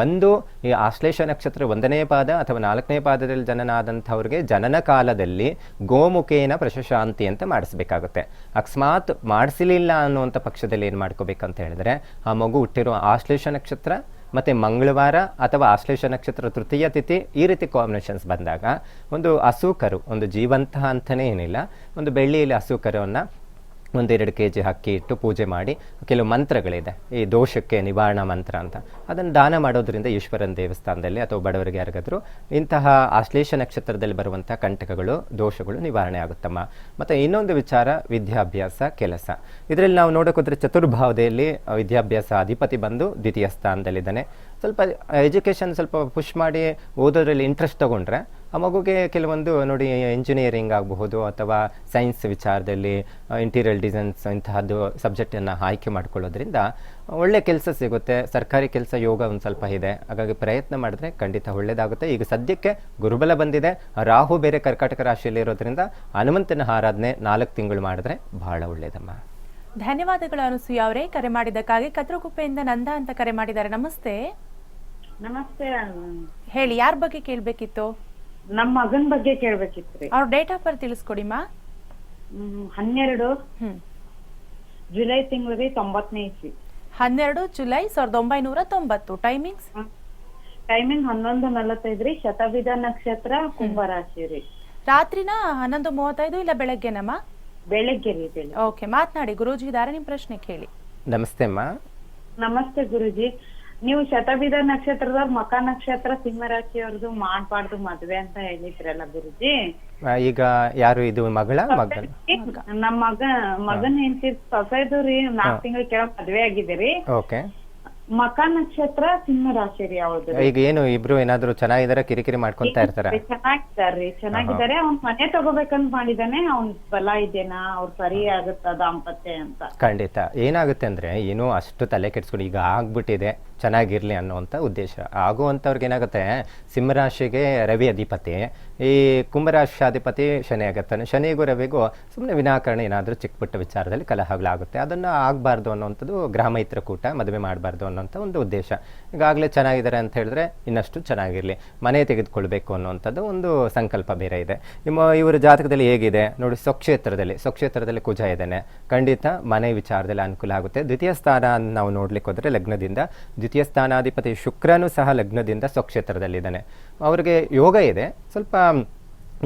ಒಂದು, ಈ ಆಶ್ಲೇಷ ನಕ್ಷತ್ರ ಒಂದನೇ ಪಾದ ಅಥವಾ ನಾಲ್ಕನೇ ಪಾದದಲ್ಲಿ ಜನನ ಆದಂಥವ್ರಿಗೆ ಜನನ ಕಾಲದಲ್ಲಿ ಗೋಮುಖೇನ ಪ್ರಶಶಾಂತಿ ಅಂತ ಮಾಡಿಸ್ಬೇಕಾಗುತ್ತೆ. ಅಕಸ್ಮಾತ್ ಮಾಡಿಸಲಿಲ್ಲ ಅನ್ನುವಂಥ ಪಕ್ಷದಲ್ಲಿ ಏನು ಮಾಡ್ಕೋಬೇಕಂತ ಹೇಳಿದ್ರೆ, ಆ ಮಗು ಹುಟ್ಟಿರೋ ಆಶ್ಲೇಷ ನಕ್ಷತ್ರ ಮತ್ತು ಮಂಗಳವಾರ ಅಥವಾ ಆಶ್ಲೇಷ ನಕ್ಷತ್ರ ತೃತೀಯ ತಿಥಿ ಈ ರೀತಿ ಕಾಂಬಿನೇಷನ್ಸ್ ಬಂದಾಗ ಒಂದು ಹಸುಕರು ಒಂದು ಜೀವಂತ ಅಂತಲೇ ಏನಿಲ್ಲ, ಒಂದು ಬೆಳ್ಳಿಯಲ್ಲಿ ಹಸುಕರವನ್ನು ಒಂದೆರಡು ಕೆ ಜಿ ಅಕ್ಕಿ ಇಟ್ಟು ಪೂಜೆ ಮಾಡಿ ಕೆಲವು ಮಂತ್ರಗಳಿದೆ. ಈ ದೋಷಕ್ಕೆ ನಿವಾರಣಾ ಮಂತ್ರ ಅಂತ. ಅದನ್ನು ದಾನ ಮಾಡೋದ್ರಿಂದ ಈಶ್ವರನ ದೇವಸ್ಥಾನದಲ್ಲಿ ಅಥವಾ ಬಡವರಿಗೆ ಯಾರಿಗಾದರೂ ಇಂತಹ ಆಶ್ಲೇಷ ನಕ್ಷತ್ರದಲ್ಲಿ ಬರುವಂಥ ಕಂಟಕಗಳು, ದೋಷಗಳು ನಿವಾರಣೆ ಆಗುತ್ತಮ್ಮ. ಮತ್ತು ಇನ್ನೊಂದು ವಿಚಾರ, ವಿದ್ಯಾಭ್ಯಾಸ, ಕೆಲಸ. ಇದರಲ್ಲಿ ನಾವು ನೋಡೋಕೋದ್ರೆ ಚತುರ್ಭಾವದೆಯಲ್ಲಿ ವಿದ್ಯಾಭ್ಯಾಸ ಅಧಿಪತಿ ಬಂದು ದ್ವಿತೀಯ ಸ್ಥಾನದಲ್ಲಿದ್ದಾನೆ. ಸ್ವಲ್ಪ ಎಜುಕೇಷನ್ ಸ್ವಲ್ಪ ಪುಷ್ ಮಾಡಿ ಓದೋದ್ರಲ್ಲಿ ಇಂಟ್ರೆಸ್ಟ್ ತೊಗೊಂಡ್ರೆ ಆ ಮಗುಗೆ ಕೆಲವೊಂದು ನೋಡಿ ಇಂಜಿನಿಯರಿಂಗ್ ಆಗಬಹುದು ಅಥವಾ ಸೈನ್ಸ್ ವಿಚಾರದಲ್ಲಿ ಇಂಟೀರಿಯರ್ ಡಿಸೈನ್ಸ್ ಇಂತಹದ್ದು ಸಬ್ಜೆಕ್ಟನ್ನು ಆಯ್ಕೆ ಮಾಡ್ಕೊಳ್ಳೋದ್ರಿಂದ ಒಳ್ಳೆ ಕೆಲಸ ಸಿಗುತ್ತೆ. ಸರ್ಕಾರಿ ಕೆಲಸ ಯೋಗ ಒಂದು ಸ್ವಲ್ಪ ಇದೆ. ಹಾಗಾಗಿ ಪ್ರಯತ್ನ ಮಾಡಿದ್ರೆ ಖಂಡಿತ ಒಳ್ಳೆಯದಾಗುತ್ತೆ ಈಗ ಸದ್ಯಕ್ಕೆ ಗುರುಬಲ ಬಂದಿದೆ. ರಾಹು ಬೇರೆ ಕರ್ಕಾಟಕ ರಾಶಿಯಲ್ಲಿ ಇರೋದ್ರಿಂದ ಹನುಮಂತನ ಆರಾಧನೆ ನಾಲ್ಕು ತಿಂಗಳು ಮಾಡಿದ್ರೆ ಬಹಳ ಒಳ್ಳೆಯದಮ್ಮ ಧನ್ಯವಾದಗಳು ಅನುಸೂಯ ಅವರೇ. ಕರೆ ಮಾಡಿದ್ದಕ್ಕಾಗಿ ಕತ್ರಗುಪ್ಪೆಯಿಂದ ನಂದ ಅಂತ ಕರೆ ಮಾಡಿದ್ದಾರೆ. ನಮಸ್ತೆ. ನಮಸ್ತೆ ಹೇಳಿ ಯಾರ ಬಗ್ಗೆ ಕೇಳಬೇಕಿತ್ತು? ನಮ್ಮ ಮಗನ್ ಬಗ್ಗೆ ಕೇಳ್ಬೇಕಿತ್ರಿ. ಅವ್ರ ಡೇಟ್ ಆಫ್ ಬರ್ತ್ ತಿಳಿಸ್ಕೊಡಿಮ್ಮ ಹ್ಮ್, ಹನ್ನೆರಡು ಹ್ಮ್. ಜುಲೈ ತಿಂಗಳಿಗೆ ತೊಂಬತ್ತನೇ ಇಸ್ವಿ. ಹನ್ನೆರಡು ಜುಲೈ ಸಾವಿರದ ಒಂಬೈನೂರ ತೊಂಬತ್ತು. ಟೈಮಿಂಗ್ಸ್ ಟೈಮಿಂಗ್ ಹನ್ನೊಂದು ನಲವತ್ತೈದ್ರಿ ಶತವಿಧ ನಕ್ಷತ್ರ ಕುಂಭರಾಶಿ ರೀ. ರಾತ್ರಿನ ಹನ್ನೊಂದು ಮೂವತ್ತೈದು ಇಲ್ಲ ಬೆಳಗ್ಗೆನಮ್ಮ ಬೆಳಗ್ಗೆ ರೀ ಬೆಳಗ್ಗೆ. ಓಕೆ ಮಾತನಾಡಿ ಗುರೂಜಿ ಇದಾರೆ ನಿಮ್ಮ ಪ್ರಶ್ನೆ ಕೇಳಿ. ನಮಸ್ತೆ ಅಮ್ಮ ನಮಸ್ತೆ ಗುರುಜಿ. ನೀವು ಶತವಿಧ ನಕ್ಷತ್ರದ ಮಕ ನಕ್ಷತ್ರ ಸಿಂಹ ರಾಶಿಯವ್ರದ್ದು ಮಾಡ್ಬಾರ್ದು ಮದ್ವೆ ಅಂತ ಹೇಳಿದ್ರಲ್ಲ ಗುರುಜಿ? ಈಗ ಯಾರು ಇದು ಮಗಳ ಮಗನ? ನಮ್ ಮಗ ಮಗನ್ ಹೆಂಡತಿ ಸೊಸೈದು ರೀ ನಾಲ್ಕು ತಿಂಗಳ ಕೆಳಗ್ ಮದ್ವೆ ಆಗಿದೆ ರೀ. ಓಕೆ. ಮಕ ನಕ್ಷತ್ರ ಸಿಂಹ ರಾಶಿ ರೀ ಅವ್ರದ್ದು. ಈಗ ಏನು ಇಬ್ರು ಏನಾದ್ರು ಚೆನ್ನಾಗಿದಾರ ಕಿರಿಕಿರಿ ಮಾಡ್ಕೊಂತಾ ಇರ್ತಾರ? ಚೆನ್ನಾಗಿದ್ದಾರೆ ಚೆನ್ನಾಗಿದ್ದಾರೆ. ಅವ್ನ್ ಮನೆ ತಗೋಬೇಕಂತ ಮಾಡಿದಾನೆ ಅವ್ನ್ ಬಲ ಇದೆನಾ ಅವ್ರ ಸರಿ ಆಗುತ್ತ ದಾಂಪತ್ಯ ಅಂತ. ಖಂಡಿತ. ಏನಾಗುತ್ತೆ ಅಂದ್ರೆ ಏನೋ ಅಷ್ಟು ತಲೆ ಕೆಡ್ಸ್ಕೊಂಡು ಈಗ ಆಗ್ಬಿಟ್ಟಿದೆ. ಚೆನ್ನಾಗಿರ್ಲಿ ಅನ್ನುವಂಥ ಉದ್ದೇಶ. ಆಗುವಂಥವ್ರಿಗೆ ಏನಾಗುತ್ತೆ ಸಿಂಹರಾಶಿಗೆ ರವಿ ಅಧಿಪತಿ, ಈ ಕುಂಭರಾಶಾಧಿಪತಿ ಶನಿ ಆಗುತ್ತಾನೆ. ಶನಿಗೂ ರವಿಗೂ ಸುಮ್ಮನೆ ವಿನಾಕಾರಣ ಏನಾದರೂ ಚಿಕ್ಕ ಪುಟ್ಟ ವಿಚಾರದಲ್ಲಿ ಕಲಹಗಳಾಗುತ್ತೆ ಅದನ್ನು ಆಗಬಾರ್ದು ಅನ್ನೋವಂಥದ್ದು ಗ್ರಾಮೈತ್ರ ಕೂಟ, ಮದುವೆ ಮಾಡಬಾರ್ದು ಅನ್ನೋಂಥ ಒಂದು ಉದ್ದೇಶ. ಈಗಾಗಲೇ ಚೆನ್ನಾಗಿದ್ದಾರೆ ಅಂತ ಹೇಳಿದ್ರೆ ಇನ್ನಷ್ಟು ಚೆನ್ನಾಗಿರಲಿ. ಮನೆ ತೆಗೆದುಕೊಳ್ಬೇಕು ಅನ್ನೋವಂಥದ್ದು ಒಂದು ಸಂಕಲ್ಪ ಬೇರೆ ಇದೆ. ನಿಮ್ಮ ಇವರ ಜಾತಕದಲ್ಲಿ ಹೇಗಿದೆ? ನೋಡಿ, ಸ್ವಕ್ಷೇತ್ರದಲ್ಲಿ ಸ್ವಕ್ಷೇತ್ರದಲ್ಲಿ ಕುಜ ಇದ್ದಾನೆ. ಖಂಡಿತ ಮನೆ ವಿಚಾರದಲ್ಲಿ ಅನುಕೂಲ ಆಗುತ್ತೆ. ದ್ವಿತೀಯ ಸ್ಥಾನ ನಾವು ನೋಡ್ಲಿಕ್ಕೆ ಹೋದರೆ ಲಗ್ನದಿಂದ ದ್ವಿತೀಯ ಸ್ಥಾನಾಧಿಪತಿ ಶುಕ್ರನು ಸಹ ಲಗ್ನದಿಂದ ಸ್ವಕ್ಷೇತ್ರದಲ್ಲಿದ್ದಾನೆ. ಅವರಿಗೆ ಯೋಗ ಇದೆ. ಸ್ವಲ್ಪ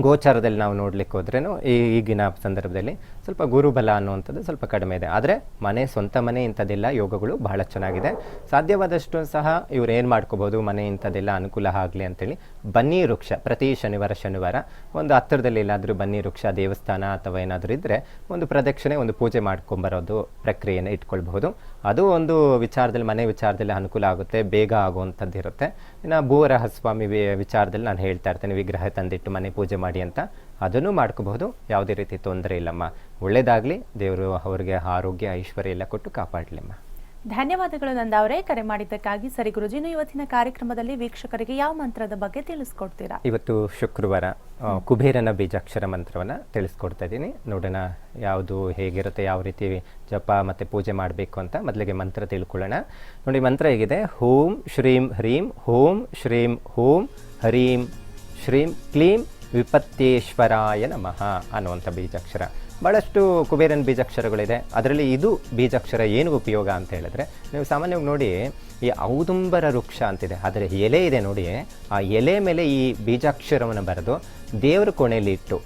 ಗೋಚಾರದಲ್ಲಿ ನಾವು ನೋಡ್ಲಿಕ್ಕೆ ಹೋದ್ರೇನು ಈ ಈಗಿನ ಸಂದರ್ಭದಲ್ಲಿ ಸ್ವಲ್ಪ ಗುರುಬಲ ಅನ್ನುವಂಥದ್ದು ಸ್ವಲ್ಪ ಕಡಿಮೆ ಇದೆ. ಆದರೆ ಮನೆ, ಸ್ವಂತ ಮನೆ ಇಂಥದ್ದೆಲ್ಲ, ಯೋಗಗಳು ಬಹಳ ಚೆನ್ನಾಗಿದೆ. ಸಾಧ್ಯವಾದಷ್ಟು ಸಹ ಇವ್ರು ಏನು ಮಾಡ್ಕೋಬೋದು, ಮನೆ ಇಂಥದ್ದೆಲ್ಲ, ಅನುಕೂಲ ಆಗಲಿ ಅಂತೇಳಿ ಬನ್ನಿ ವೃಕ್ಷ, ಪ್ರತಿ ಶನಿವಾರ ಶನಿವಾರ. ಒಂದು ಹತ್ತಿರದಲ್ಲಿ ಎಲ್ಲಾದರೂ ಬನ್ನಿ ವೃಕ್ಷ, ದೇವಸ್ಥಾನ ಅಥವಾ ಏನಾದರೂ ಇದ್ದರೆ ಒಂದು ಪ್ರದಕ್ಷಿಣೆ, ಒಂದು ಪೂಜೆ ಮಾಡ್ಕೊಂಬರೋದು ಪ್ರಕ್ರಿಯೆನ ಇಟ್ಕೊಳ್ಬಹುದು. ಅದು ಒಂದು ವಿಚಾರದಲ್ಲಿ, ಮನೆ ವಿಚಾರದಲ್ಲಿ ಅನುಕೂಲ ಆಗುತ್ತೆ, ಬೇಗ ಆಗುವಂಥದ್ದು ಇರುತ್ತೆ. ಇನ್ನು ಭೂವರಹಸ್ವಾಮಿ ವಿ- ವಿಚಾರದಲ್ಲಿ ನಾನು ಹೇಳ್ತಾ ಇರ್ತೇನೆ, ವಿಗ್ರಹ ತಂದಿಟ್ಟು ಮನೆ ಪೂಜೆ ಮಾಡಿ ಅಂತ. ಅದನ್ನು ಮಾಡ್ಕೋಬಹುದು. ಯಾವುದೇ ರೀತಿ ತೊಂದರೆ ಇಲ್ಲಮ್ಮ. ಒಳ್ಳೇದಾಗಲಿ. ದೇವರು ಅವರಿಗೆ ಆರೋಗ್ಯ ಐಶ್ವರ್ಯ ಎಲ್ಲ ಕೊಟ್ಟು ಕಾಪಾಡಲಿಮ್ಮ. ಧನ್ಯವಾದಗಳು ನಂದ ಅವರೇ. ಕರೆ ಮಾಡಿದ್ದಕ್ಕಾಗಿ ಸರಿ ಗುರುಜಿ ಇವತ್ತಿನ ಕಾರ್ಯಕ್ರಮದಲ್ಲಿ ವೀಕ್ಷಕರಿಗೆ ಯಾವ ಮಂತ್ರದ ಬಗ್ಗೆ ತಿಳಿಸ್ಕೊಡ್ತೀರಾ? ಇವತ್ತು ಶುಕ್ರವಾರ ಕುಬೇರನ ಬೀಜಾಕ್ಷರ ಮಂತ್ರವನ್ನು ತಿಳಿಸ್ಕೊಡ್ತಾ ಇದ್ದೀನಿ. ನೋಡೋಣ ಯಾವುದು ಹೇಗಿರುತ್ತೆ ಯಾವ ರೀತಿ ಜಪ ಮತ್ತು ಪೂಜೆ ಮಾಡಬೇಕು ಅಂತ ಮೊದಲಿಗೆ ಮಂತ್ರ ತಿಳ್ಕೊಳ್ಳೋಣ. ನೋಡಿ ಮಂತ್ರ ಹೇಗಿದೆ? ಹೋಂ ಶ್ರೀಂ ಹ್ರೀಂ ಹೋಂ ಶ್ರೀಂ ಹೋಂ ಹರೀಂ ಶ್ರೀಂ ಕ್ಲೀಂ ವಿಪತ್ತೇಶ್ವರಾಯ ನಮಃ ಅನ್ನುವಂಥ ಬೀಜಾಕ್ಷರ. ಭಾಳಷ್ಟು ಕುಬೇರನ ಬೀಜಾಕ್ಷರಗಳಿದೆ. ಅದರಲ್ಲಿ ಇದು ಬೀಜಾಕ್ಷರ ಏನು ಉಪಯೋಗ ಅಂತ ಹೇಳಿದ್ರೆ, ನೀವು ಸಾಮಾನ್ಯವಾಗಿ ನೋಡಿ, ಈ ಔದುಂಬರ ವೃಕ್ಷ ಅಂತಿದೆ. ಅದರ ಎಲೆ ಇದೆ ನೋಡಿ, ಆ ಎಲೆ ಮೇಲೆ ಈ ಬೀಜಾಕ್ಷರವನ್ನು ಬರೆದು ದೇವರ ಕೋಣೆಯಲ್ಲಿ ಇಟ್ಟು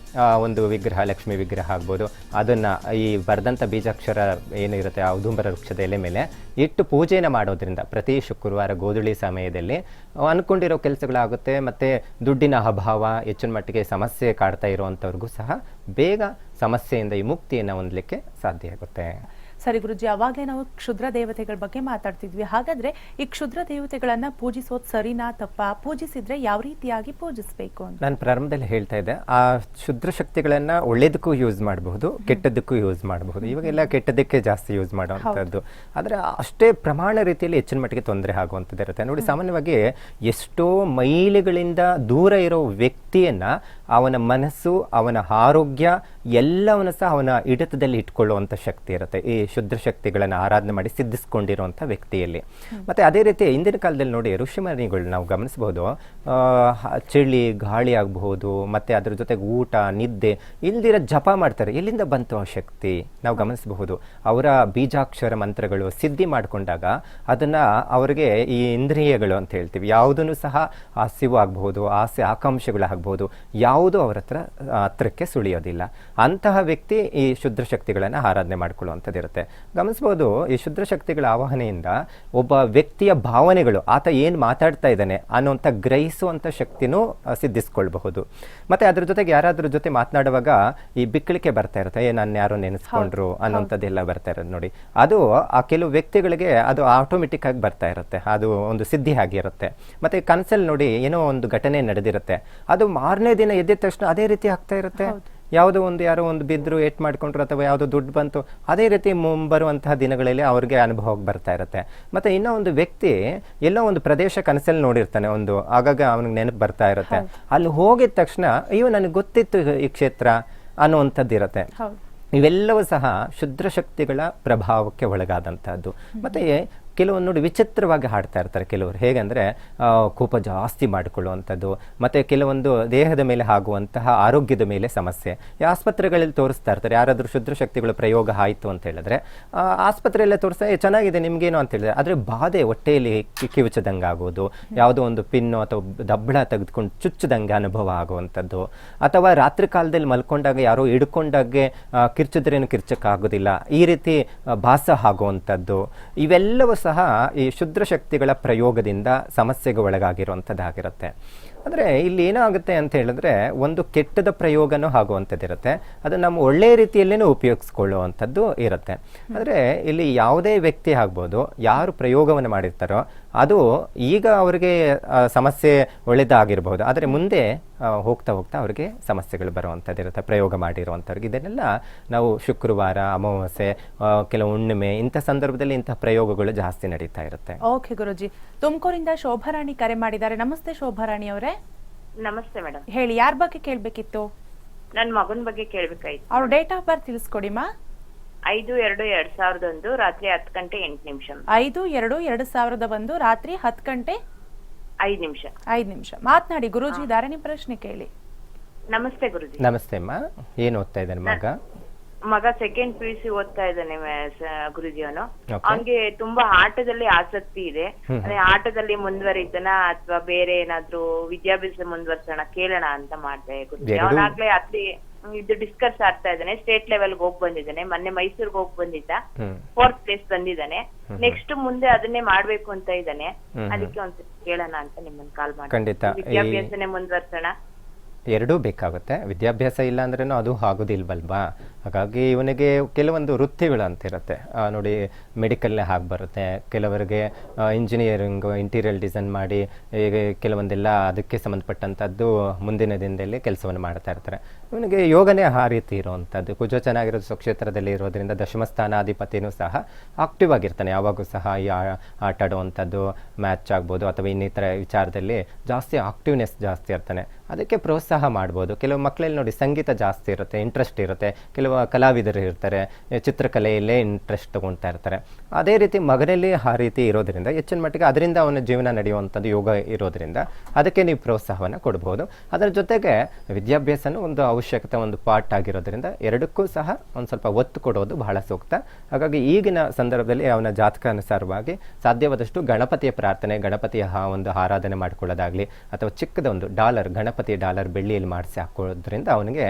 ಒಂದು ವಿಗ್ರಹ, ಲಕ್ಷ್ಮಿ ವಿಗ್ರಹ ಆಗ್ಬೋದು. ಅದನ್ನು ಈ ಬರೆದಂಥ ಬೀಜಾಕ್ಷರ ಏನಿರುತ್ತೆ ಆ ಔದುಂಬರ ವೃಕ್ಷದ ಎಲೆ ಮೇಲೆ ಇಟ್ಟು ಪೂಜೆಯನ್ನು ಮಾಡೋದ್ರಿಂದ ಪ್ರತಿ ಶುಕ್ರವಾರ ಗೋಧುಳಿ ಸಮಯದಲ್ಲಿ ಅಂದ್ಕೊಂಡಿರೋ ಕೆಲಸಗಳಾಗುತ್ತೆ. ಮತ್ತು ದುಡ್ಡಿನ ಅಭಾವ, ಹೆಚ್ಚಿನ ಮಟ್ಟಿಗೆ ಸಮಸ್ಯೆ ಕಾಡ್ತಾ ಇರುವಂಥವ್ರಿಗೂ ಸಹ ಬೇಗ ಸಮಸ್ಯೆಯಿಂದ ಈ ಮುಕ್ತಿಯನ್ನು ಹೊಂದಲಿಕ್ಕೆ ಸಾಧ್ಯ ಆಗುತ್ತೆ. ಸರಿ ಗುರುಜಿ ಅವಾಗಲೇ ನಾವು ಕ್ಷುದ್ರ ದೇವತೆಗಳ ಬಗ್ಗೆ ಮಾತಾಡ್ತಿದ್ವಿ. ಹಾಗಾದ್ರೆ ಈ ಕ್ಷುದ್ರ ದೇವತೆಗಳನ್ನ ಪೂಜಿಸೋದು ಸರಿನಾ ತಪ್ಪ? ಪೂಜಿಸಿದ್ರೆ ಯಾವ ರೀತಿಯಾಗಿ ಪೂಜಿಸಬೇಕು ಅಂತ? ನಾನು ಪ್ರಾರಂಭದಲ್ಲಿ ಹೇಳ್ತಾ ಇದ್ದೆ ಆ ಶುದ್ರ ಶಕ್ತಿಗಳನ್ನ ಒಳ್ಳೇದಕ್ಕೂ ಯೂಸ್ ಮಾಡಬಹುದು ಕೆಟ್ಟದಕ್ಕೂ ಯೂಸ್ ಮಾಡಬಹುದು. ಇವಾಗೆಲ್ಲ ಕೆಟ್ಟದಕ್ಕೆ ಜಾಸ್ತಿ ಯೂಸ್ ಮಾಡುವಂಥದ್ದು. ಆದ್ರೆ ಅಷ್ಟೇ ಪ್ರಮಾಣ ರೀತಿಯಲ್ಲಿ ಹೆಚ್ಚಿನ ಮಟ್ಟಿಗೆ ತೊಂದರೆ ಆಗುವಂಥದ್ದು ಇರುತ್ತೆ. ನೋಡಿ ಸಾಮಾನ್ಯವಾಗಿ ಎಷ್ಟೋ ಮೈಲಿಗಳಿಂದ ದೂರ ಇರೋ ವ್ಯಕ್ತಿಯನ್ನ ಅವನ ಮನಸ್ಸು ಅವನ ಆರೋಗ್ಯ ಎಲ್ಲವನ್ನ ಸಹ ಅವನ ಹಿಡಿತದಲ್ಲಿ ಇಟ್ಕೊಳ್ಳುವಂತ ಶಕ್ತಿ ಇರುತ್ತೆ. ಈ ಶುದ್ರ ಶಕ್ತಿಗಳನ್ನು ಆರಾಧನೆ ಮಾಡಿ ಸಿದ್ಧಿಸ್ಕೊಂಡಿರುವಂಥ ವ್ಯಕ್ತಿಯಲ್ಲಿ. ಮತ್ತು ಅದೇ ರೀತಿ ಹಿಂದಿನ ಕಾಲದಲ್ಲಿ ನೋಡಿ ಋಷಿಮನಿಗಳು ನಾವು ಹ- ಚಳಿ, ಗಾಳಿ ಆಗಬಹುದು, ಮತ್ತು ಅದ್ರ ಜೊತೆಗೆ ಊಟ, ನಿದ್ದೆ, ಇಲ್ದಿರ ಜಪ ಮಾಡ್ತಾರೆ. ಎಲ್ಲಿಂದ ಬಂತು ಆ ಶಕ್ತಿ? ನಾವು ಗಮನಿಸಬಹುದು. ಅವರ ಬೀಜಾಕ್ಷರ ಮಂತ್ರಗಳು ಸಿದ್ಧಿ ಮಾಡಿಕೊಂಡಾಗ ಅದನ್ನು ಅವರಿಗೆ ಈ ಇಂದ್ರಿಯಗಳು ಅಂತ ಹೇಳ್ತೀವಿ. ಯಾವುದನ್ನು ಸಹ ಹಸಿವು ಆಗಬಹುದು, ಆಸೆ ಆಕಾಂಕ್ಷೆಗಳಾಗಬಹುದು ಯಾವುದು ಅವರ ಹತ್ರ ಹತ್ರಕ್ಕೆ ಸುಳಿಯೋದಿಲ್ಲ. ಅಂತಹ ವ್ಯಕ್ತಿ ಈ ಶುದ್ರ ಶಕ್ತಿಗಳನ್ನು ಆರಾಧನೆ ಮಾಡ್ಕೊಳ್ಳುವಂಥದ್ದು ಇರುತ್ತೆ ಗಮನಿಸ್ಬೋದು ಈ ಶುದ್ರ ಶಕ್ತಿಗಳ ಆವಾಹನೆಯಿಂದ ಒಬ್ಬ ವ್ಯಕ್ತಿಯ ಭಾವನೆಗಳು, ಆತ ಏನು ಮಾತಾಡ್ತಾ ಇದ್ದಾನೆ ಅನ್ನುವಂಥ ಗ್ರಹಿಸುವಂಥ ಶಕ್ತಿನೂ ಸಿದ್ಧಿಸ್ಕೊಳ್ಬಹುದು. ಮತ್ತು ಅದ್ರ ಜೊತೆಗೆ ಯಾರಾದ್ರ ಜೊತೆ ಮಾತನಾಡುವಾಗ ಈ ಬಿಕ್ಕಳಿಕೆ ಬರ್ತಾ ಇರುತ್ತೆ. ಏ ನಾನು ಯಾರೋ ನೆನೆಸ್ಕೊಂಡ್ರು ಅನ್ನೋಂಥದ್ದೆಲ್ಲ ಬರ್ತಾ ಇರೋದು ನೋಡಿ. ಅದು ಆ ಕೆಲವು ವ್ಯಕ್ತಿಗಳಿಗೆ ಅದು ಆಟೋಮೆಟಿಕ್ ಆಗಿ ಬರ್ತಾ ಇರುತ್ತೆ. ಅದು ಒಂದು ಸಿದ್ಧಿ ಆಗಿರುತ್ತೆ. ಮತ್ತೆ ಕನಸಲ್ಲಿ ನೋಡಿ ಏನೋ ಒಂದು ಘಟನೆ ನಡೆದಿರುತ್ತೆ. ಅದು ಮಾರನೇ ದಿನ ಎದ್ದಿದ ತಕ್ಷಣ ಅದೇ ರೀತಿ ಆಗ್ತಾ ಇರುತ್ತೆ. ಯಾವುದೋ ಒಂದು ಯಾರೋ ಒಂದು ಬಿದ್ದರು ಏಟ್ ಮಾಡ್ಕೊಂಡ್ರು ಅಥವಾ ಯಾವುದೋ ದುಡ್ಡು ಬಂತು ಅದೇ ರೀತಿ ಮುಂಬರುವಂತಹ ದಿನಗಳಲ್ಲಿ ಅವ್ರಿಗೆ ಅನುಭವಕ್ಕೆ ಬರ್ತಾ ಇರುತ್ತೆ. ಮತ್ತೆ ಇನ್ನೂ ಒಂದು ವ್ಯಕ್ತಿ ಎಲ್ಲೋ ಒಂದು ಪ್ರದೇಶ ಕನಸಲ್ಲಿ ನೋಡಿರ್ತಾನೆ ಒಂದು ಆಗಾಗ ಅವನಿಗೆ ನೆನಪು ಬರ್ತಾ ಇರುತ್ತೆ. ಅಲ್ಲಿ ಹೋಗಿದ ತಕ್ಷಣ ಅಯ್ಯೋ ನನಗೆ ಗೊತ್ತಿತ್ತು ಈ ಕ್ಷೇತ್ರ ಅನ್ನುವಂಥದ್ದು ಇರುತ್ತೆ. ಇವೆಲ್ಲವೂ ಸಹ ಶುದ್ರ ಶಕ್ತಿಗಳ ಪ್ರಭಾವಕ್ಕೆ ಒಳಗಾದಂಥದ್ದು. ಮತ್ತೆ ಕೆಲವೊಂದು ನೋಡಿ ವಿಚಿತ್ರವಾಗಿ ಹಾಡ್ತಾ ಇರ್ತಾರೆ ಕೆಲವರು. ಹೇಗೆಂದರೆ ಕೋಪ ಜಾಸ್ತಿ ಮಾಡಿಕೊಳ್ಳುವಂಥದ್ದು ಮತ್ತು ಕೆಲವೊಂದು ದೇಹದ ಮೇಲೆ ಆಗುವಂತಹ ಆರೋಗ್ಯದ ಮೇಲೆ ಸಮಸ್ಯೆ. ಆಸ್ಪತ್ರೆಗಳಲ್ಲಿ ತೋರಿಸ್ತಾ ಇರ್ತಾರೆ ಯಾರಾದರೂ ಶುದ್ರ ಶಕ್ತಿಗಳ ಪ್ರಯೋಗ ಆಯಿತು ಅಂತ ಹೇಳಿದ್ರೆ ಆಸ್ಪತ್ರೆಯಲ್ಲೇ ತೋರಿಸ್ತಾ "ಏ, ಚೆನ್ನಾಗಿದೆ ನಿಮಗೇನು? ಅಂತ ಹೇಳಿದ್ರೆ ಆದರೆ ಬಾಧೆ ಹೊಟ್ಟೆಯಲ್ಲಿ ಕಿವುಚದಂಗೆ ಆಗೋದು ಯಾವುದೋ ಒಂದು ಪಿನ್ನು ಅಥವಾ ದಬ್ಬಳ ತೆಗೆದುಕೊಂಡು ಚುಚ್ಚದಂಗೆ ಅನುಭವ ಆಗುವಂಥದ್ದು ಅಥವಾ ರಾತ್ರಿ ಕಾಲದಲ್ಲಿ ಮಲ್ಕೊಂಡಾಗ ಯಾರೋ ಹಿಡ್ಕೊಂಡಾಗೆ ಕಿರ್ಚಿದ್ರೇನು ಕಿರ್ಚಕ್ಕಾಗೋದಿಲ್ಲ ಈ ರೀತಿ ಭಾಸ ಆಗುವಂಥದ್ದು ಇವೆಲ್ಲವೂ ಸಹ ಈ ಶುದ್ರ ಶಕ್ತಿಗಳ ಪ್ರಯೋಗದಿಂದ ಸಮಸ್ಯೆಗೆ ಒಳಗಾಗಿರುವಂಥದ್ದಾಗಿರುತ್ತೆ ಅಂದರೆ ಇಲ್ಲಿ ಏನಾಗುತ್ತೆ ಅಂತ ಹೇಳಿದ್ರೆ ಒಂದು ಕೆಟ್ಟದ ಪ್ರಯೋಗನೂ ಆಗುವಂಥದ್ದಿರುತ್ತೆ ಅದು ನಮ್ಮ ಒಳ್ಳೆಯ ರೀತಿಯಲ್ಲೇ ಉಪಯೋಗಿಸ್ಕೊಳ್ಳುವಂಥದ್ದು ಇರುತ್ತೆ. ಆದರೆ ಇಲ್ಲಿ ಯಾವುದೇ ವ್ಯಕ್ತಿ ಆಗ್ಬೋದು ಯಾರು ಪ್ರಯೋಗವನ್ನು ಮಾಡಿರ್ತಾರೋ ಅದು ಈಗ ಅವರಿಗೆ ಸಮಸ್ಯೆ ಒಳ್ಳೆಯದಾಗಿರ್ಬೋದು ಆದರೆ ಮುಂದೆ ಹೋಗ್ತಾ ಹೋಗ್ತಾ ಅವರಿಗೆ ಸಮಸ್ಯೆಗಳು ಬರುವಂಥದ್ದು ಇರುತ್ತೆ ಪ್ರಯೋಗ ಮಾಡಿರುವಂಥವ್ರಿಗೆ. ಇದನ್ನೆಲ್ಲ ನಾವು ಶುಕ್ರವಾರ ಅಮಾವಾಸ್ಯೆ ಕೆಲವು ಹುಣ್ಣಿಮೆ ಇಂಥ ಸಂದರ್ಭದಲ್ಲಿ ಇಂಥ ಪ್ರಯೋಗಗಳು ಜಾಸ್ತಿ ನಡೀತಾ ಇರುತ್ತೆ. ಓಕೆ ಗುರುಜಿ. ತುಮಕೂರಿಂದ ಶೋಭಾರಾಣಿ ಕರೆ ಮಾಡಿದ್ದಾರೆ. ನಮಸ್ತೆ ಶೋಭಾರಾಣಿ ಅವರೇ. ನಮಸ್ತೆ ಮೇಡಮ್. ಹೇಳಿ ಯಾರ ಬಗ್ಗೆ ಕೇಳಬೇಕಿತ್ತು? ನನ್ನ ಮಗನ ಬಗ್ಗೆ ಕೇಳಬೇಕಾಯ್ತು. ಅವ್ರ ಡೇಟ್ ಆಫ್ ಬರ್ತ್ ತಿಳಿಸ್ಕೊಡಿ ಮಾ. ಐದು ಎರಡು ಎರಡ್ ಸಾವಿರದ ಒಂದು ರಾತ್ರಿ ಹತ್ತು ಗಂಟೆ ಎಂಟು ನಿಮಿಷ. ಐದು ಎರಡು ಎರಡು ಸಾವಿರದ ಒಂದು ರಾತ್ರಿ ಹತ್ತು ಗಂಟೆ ಐದು ನಿಮಿಷ. ಐದು ನಿಮಿಷ. ಮಾತನಾಡಿ ಗುರುಜಿ ಇದ್ದಾರೆ ನಿಮ್ಮ ಪ್ರಶ್ನೆ ಕೇಳಿ. ನಮಸ್ತೆ ಗುರುಜಿ. ನಮಸ್ತೆ ಅಮ್ಮ. ಏನು ಓದ್ತಾ ಇದ್ದಾನೆ ಮಗ? ಮಗ ಸೆಕೆಂಡ್ ಪಿ ಯು ಸಿ ಓದ್ತಾ ಇದ್ದಾನೆ ಮ- ಸ- ಗುರುಜಿ ಅವನು. Okay. ಅವನ್ಗೆ ತುಂಬಾ ಆಟದಲ್ಲಿ ಆಸಕ್ತಿ ಇದೆ. ಹ್ಮ್. ಅದೇ ಆಟದಲ್ಲಿ ಮುಂದುವರಿತನ ಅಥವಾ ಬೇರೆ ಏನಾದ್ರು ವಿದ್ಯಾಭ್ಯಾಸ ಮುಂದುವರ್ಸೋಣ ಕೇಳೋಣ ಅಂತ ಮಾಡ್ದೆ ಗುರುಜಿ. ಎರಡು- ಅವನಾಗ್ಲೇ ಅತ್ಲಿ ಇದು ಡಿಸ್ಕಸ್ ಆಗ್ತಾ ಇದ್ದಾನೆ. ಸ್ಟೇಟ್ ಲೆವೆಲ್ಗೆ ಹೋಗಿ ಬಂದಿದ್ದಾನೆ. ಮೊನ್ನೆ ಮೈಸೂರ್ಗೆ ಹೋಗ್ ಬಂದಿದ್ದ. ಫೋರ್ತ್ ಪ್ಲೇಸ್ ಬಂದಿದ್ದಾನೆ. ನೆಕ್ಸ್ಟ್ ಮುಂದೆ ಅದನ್ನೇ ಮಾಡ್ಬೇಕು ಅಂತ ಇದ್ದಾನೆ. ಅದಕ್ಕೆ ಒಂದ್ಸತಿ ಕೇಳೋಣ ಅಂತ ನಿಮ್ಮನ್ನ ಕಾಲ್ ಮಾಡಿ ಖಂಡಿತ. ವಿದ್ಯಾಭ್ಯಾಸನೇ ಮುಂದುವರ್ಸೋಣ? ಎರಡೂ ಬೇಕಾಗುತ್ತೆ. ವಿದ್ಯಾಭ್ಯಾಸ ಇಲ್ಲ ಅಂದ್ರೂ ಅದು ಆಗೋದಿಲ್ವಲ್ವಾ? ಹಾಗಾಗಿ ಇವನಿಗೆ ಕೆಲವೊಂದು ವೃತ್ತಿಗಳು ಅಂತಿರುತ್ತೆ ನೋಡಿ ಮೆಡಿಕಲ್ನೇ ಹಾಗೆ ಬರುತ್ತೆ. ಕೆಲವರಿಗೆ ಇಂಜಿನಿಯರಿಂಗ್ ಇಂಟೀರಿಯರ್ ಡಿಸೈನ್ ಮಾಡಿ ಕೆಲವೊಂದೆಲ್ಲ ಅದಕ್ಕೆ ಸಂಬಂಧಪಟ್ಟಂಥದ್ದು ಮುಂದಿನ ದಿನದಲ್ಲಿ ಕೆಲಸವನ್ನು ಮಾಡ್ತಾ ಇರ್ತಾರೆ. ಇವನಿಗೆ ಯೋಗನೇ ಆ ರೀತಿ ಇರುವಂಥದ್ದು. ಕುಜ ಚೆನ್ನಾಗಿರೋದು ಸ್ವಕ್ಷೇತ್ರದಲ್ಲಿ ಇರೋದ್ರಿಂದ ದಶಮ ಸ್ಥಾನಾಧಿಪತಿನೂ ಸಹ ಆಕ್ಟಿವ್ ಆಗಿರ್ತಾನೆ. ಯಾವಾಗೂ ಸಹ ಈ ಆ- ಆಟ ಆಡುವಂಥದ್ದು ಮ್ಯಾಚ್ ಆಗ್ಬೋದು ಅಥವಾ ಇನ್ನಿತರ ವಿಚಾರದಲ್ಲಿ ಜಾಸ್ತಿ ಆಕ್ಟಿವ್ನೆಸ್ ಜಾಸ್ತಿ ಇರ್ತಾನೆ. ಅದಕ್ಕೆ ಪ್ರೋತ್ಸಾಹ ಮಾಡ್ಬೋದು. ಕೆಲವು ಮಕ್ಕಳಲ್ಲಿ ನೋಡಿ ಸಂಗೀತ ಜಾಸ್ತಿ ಇರುತ್ತೆ ಇಂಟ್ರೆಸ್ಟ್ ಇರುತ್ತೆ. ಕೆಲವು ಕಲಾವಿದರು ಇರ್ತಾರೆ, ಚಿತ್ರಕಲೆಯಲ್ಲೇ ಇಂಟ್ರೆಸ್ಟ್ ತೊಗೊಳ್ತಾ ಇರ್ತಾರೆ. ಅದೇ ರೀತಿ ಮಗನಲ್ಲಿ ಆ ರೀತಿ ಇರೋದ್ರಿಂದ ಹೆಚ್ಚಿನ ಮಟ್ಟಿಗೆ ಅದರಿಂದ ಅವನ ಜೀವನ ನಡೆಯುವಂಥದ್ದು ಯೋಗ ಇರೋದ್ರಿಂದ ಅದಕ್ಕೆ ನೀವು ಪ್ರೋತ್ಸಾಹವನ್ನು ಕೊಡ್ಬೋದು. ಅದರ ಜೊತೆಗೆ ವಿದ್ಯಾಭ್ಯಾಸನೂ ಒಂದು ಅವಶ್ಯಕತೆ ಒಂದು ಪಾರ್ಟ್ ಆಗಿರೋದ್ರಿಂದ ಎರಡಕ್ಕೂ ಸಹ ಒಂದು ಸ್ವಲ್ಪ ಒತ್ತು ಕೊಡೋದು ಬಹಳ ಸೂಕ್ತ. ಹಾಗಾಗಿ ಈಗಿನ ಸಂದರ್ಭದಲ್ಲಿ ಅವನ ಜಾತಕಾನುಸಾರವಾಗಿ ಸಾಧ್ಯವಾದಷ್ಟು ಗಣಪತಿಯ ಪ್ರಾರ್ಥನೆ, ಗಣಪತಿಯ ಒಂದು ಆರಾಧನೆ ಮಾಡಿಕೊಳ್ಳೋದಾಗಲಿ ಅಥವಾ ಚಿಕ್ಕದ ಒಂದು ಡಾಲರ್, ಗಣಪತಿ ಡಾಲರ್ ಬೆಳ್ಳಿಯಲ್ಲಿ ಮಾಡಿಸಿ ಹಾಕೊಳ್ಳೋದ್ರಿಂದ ಅವನಿಗೆ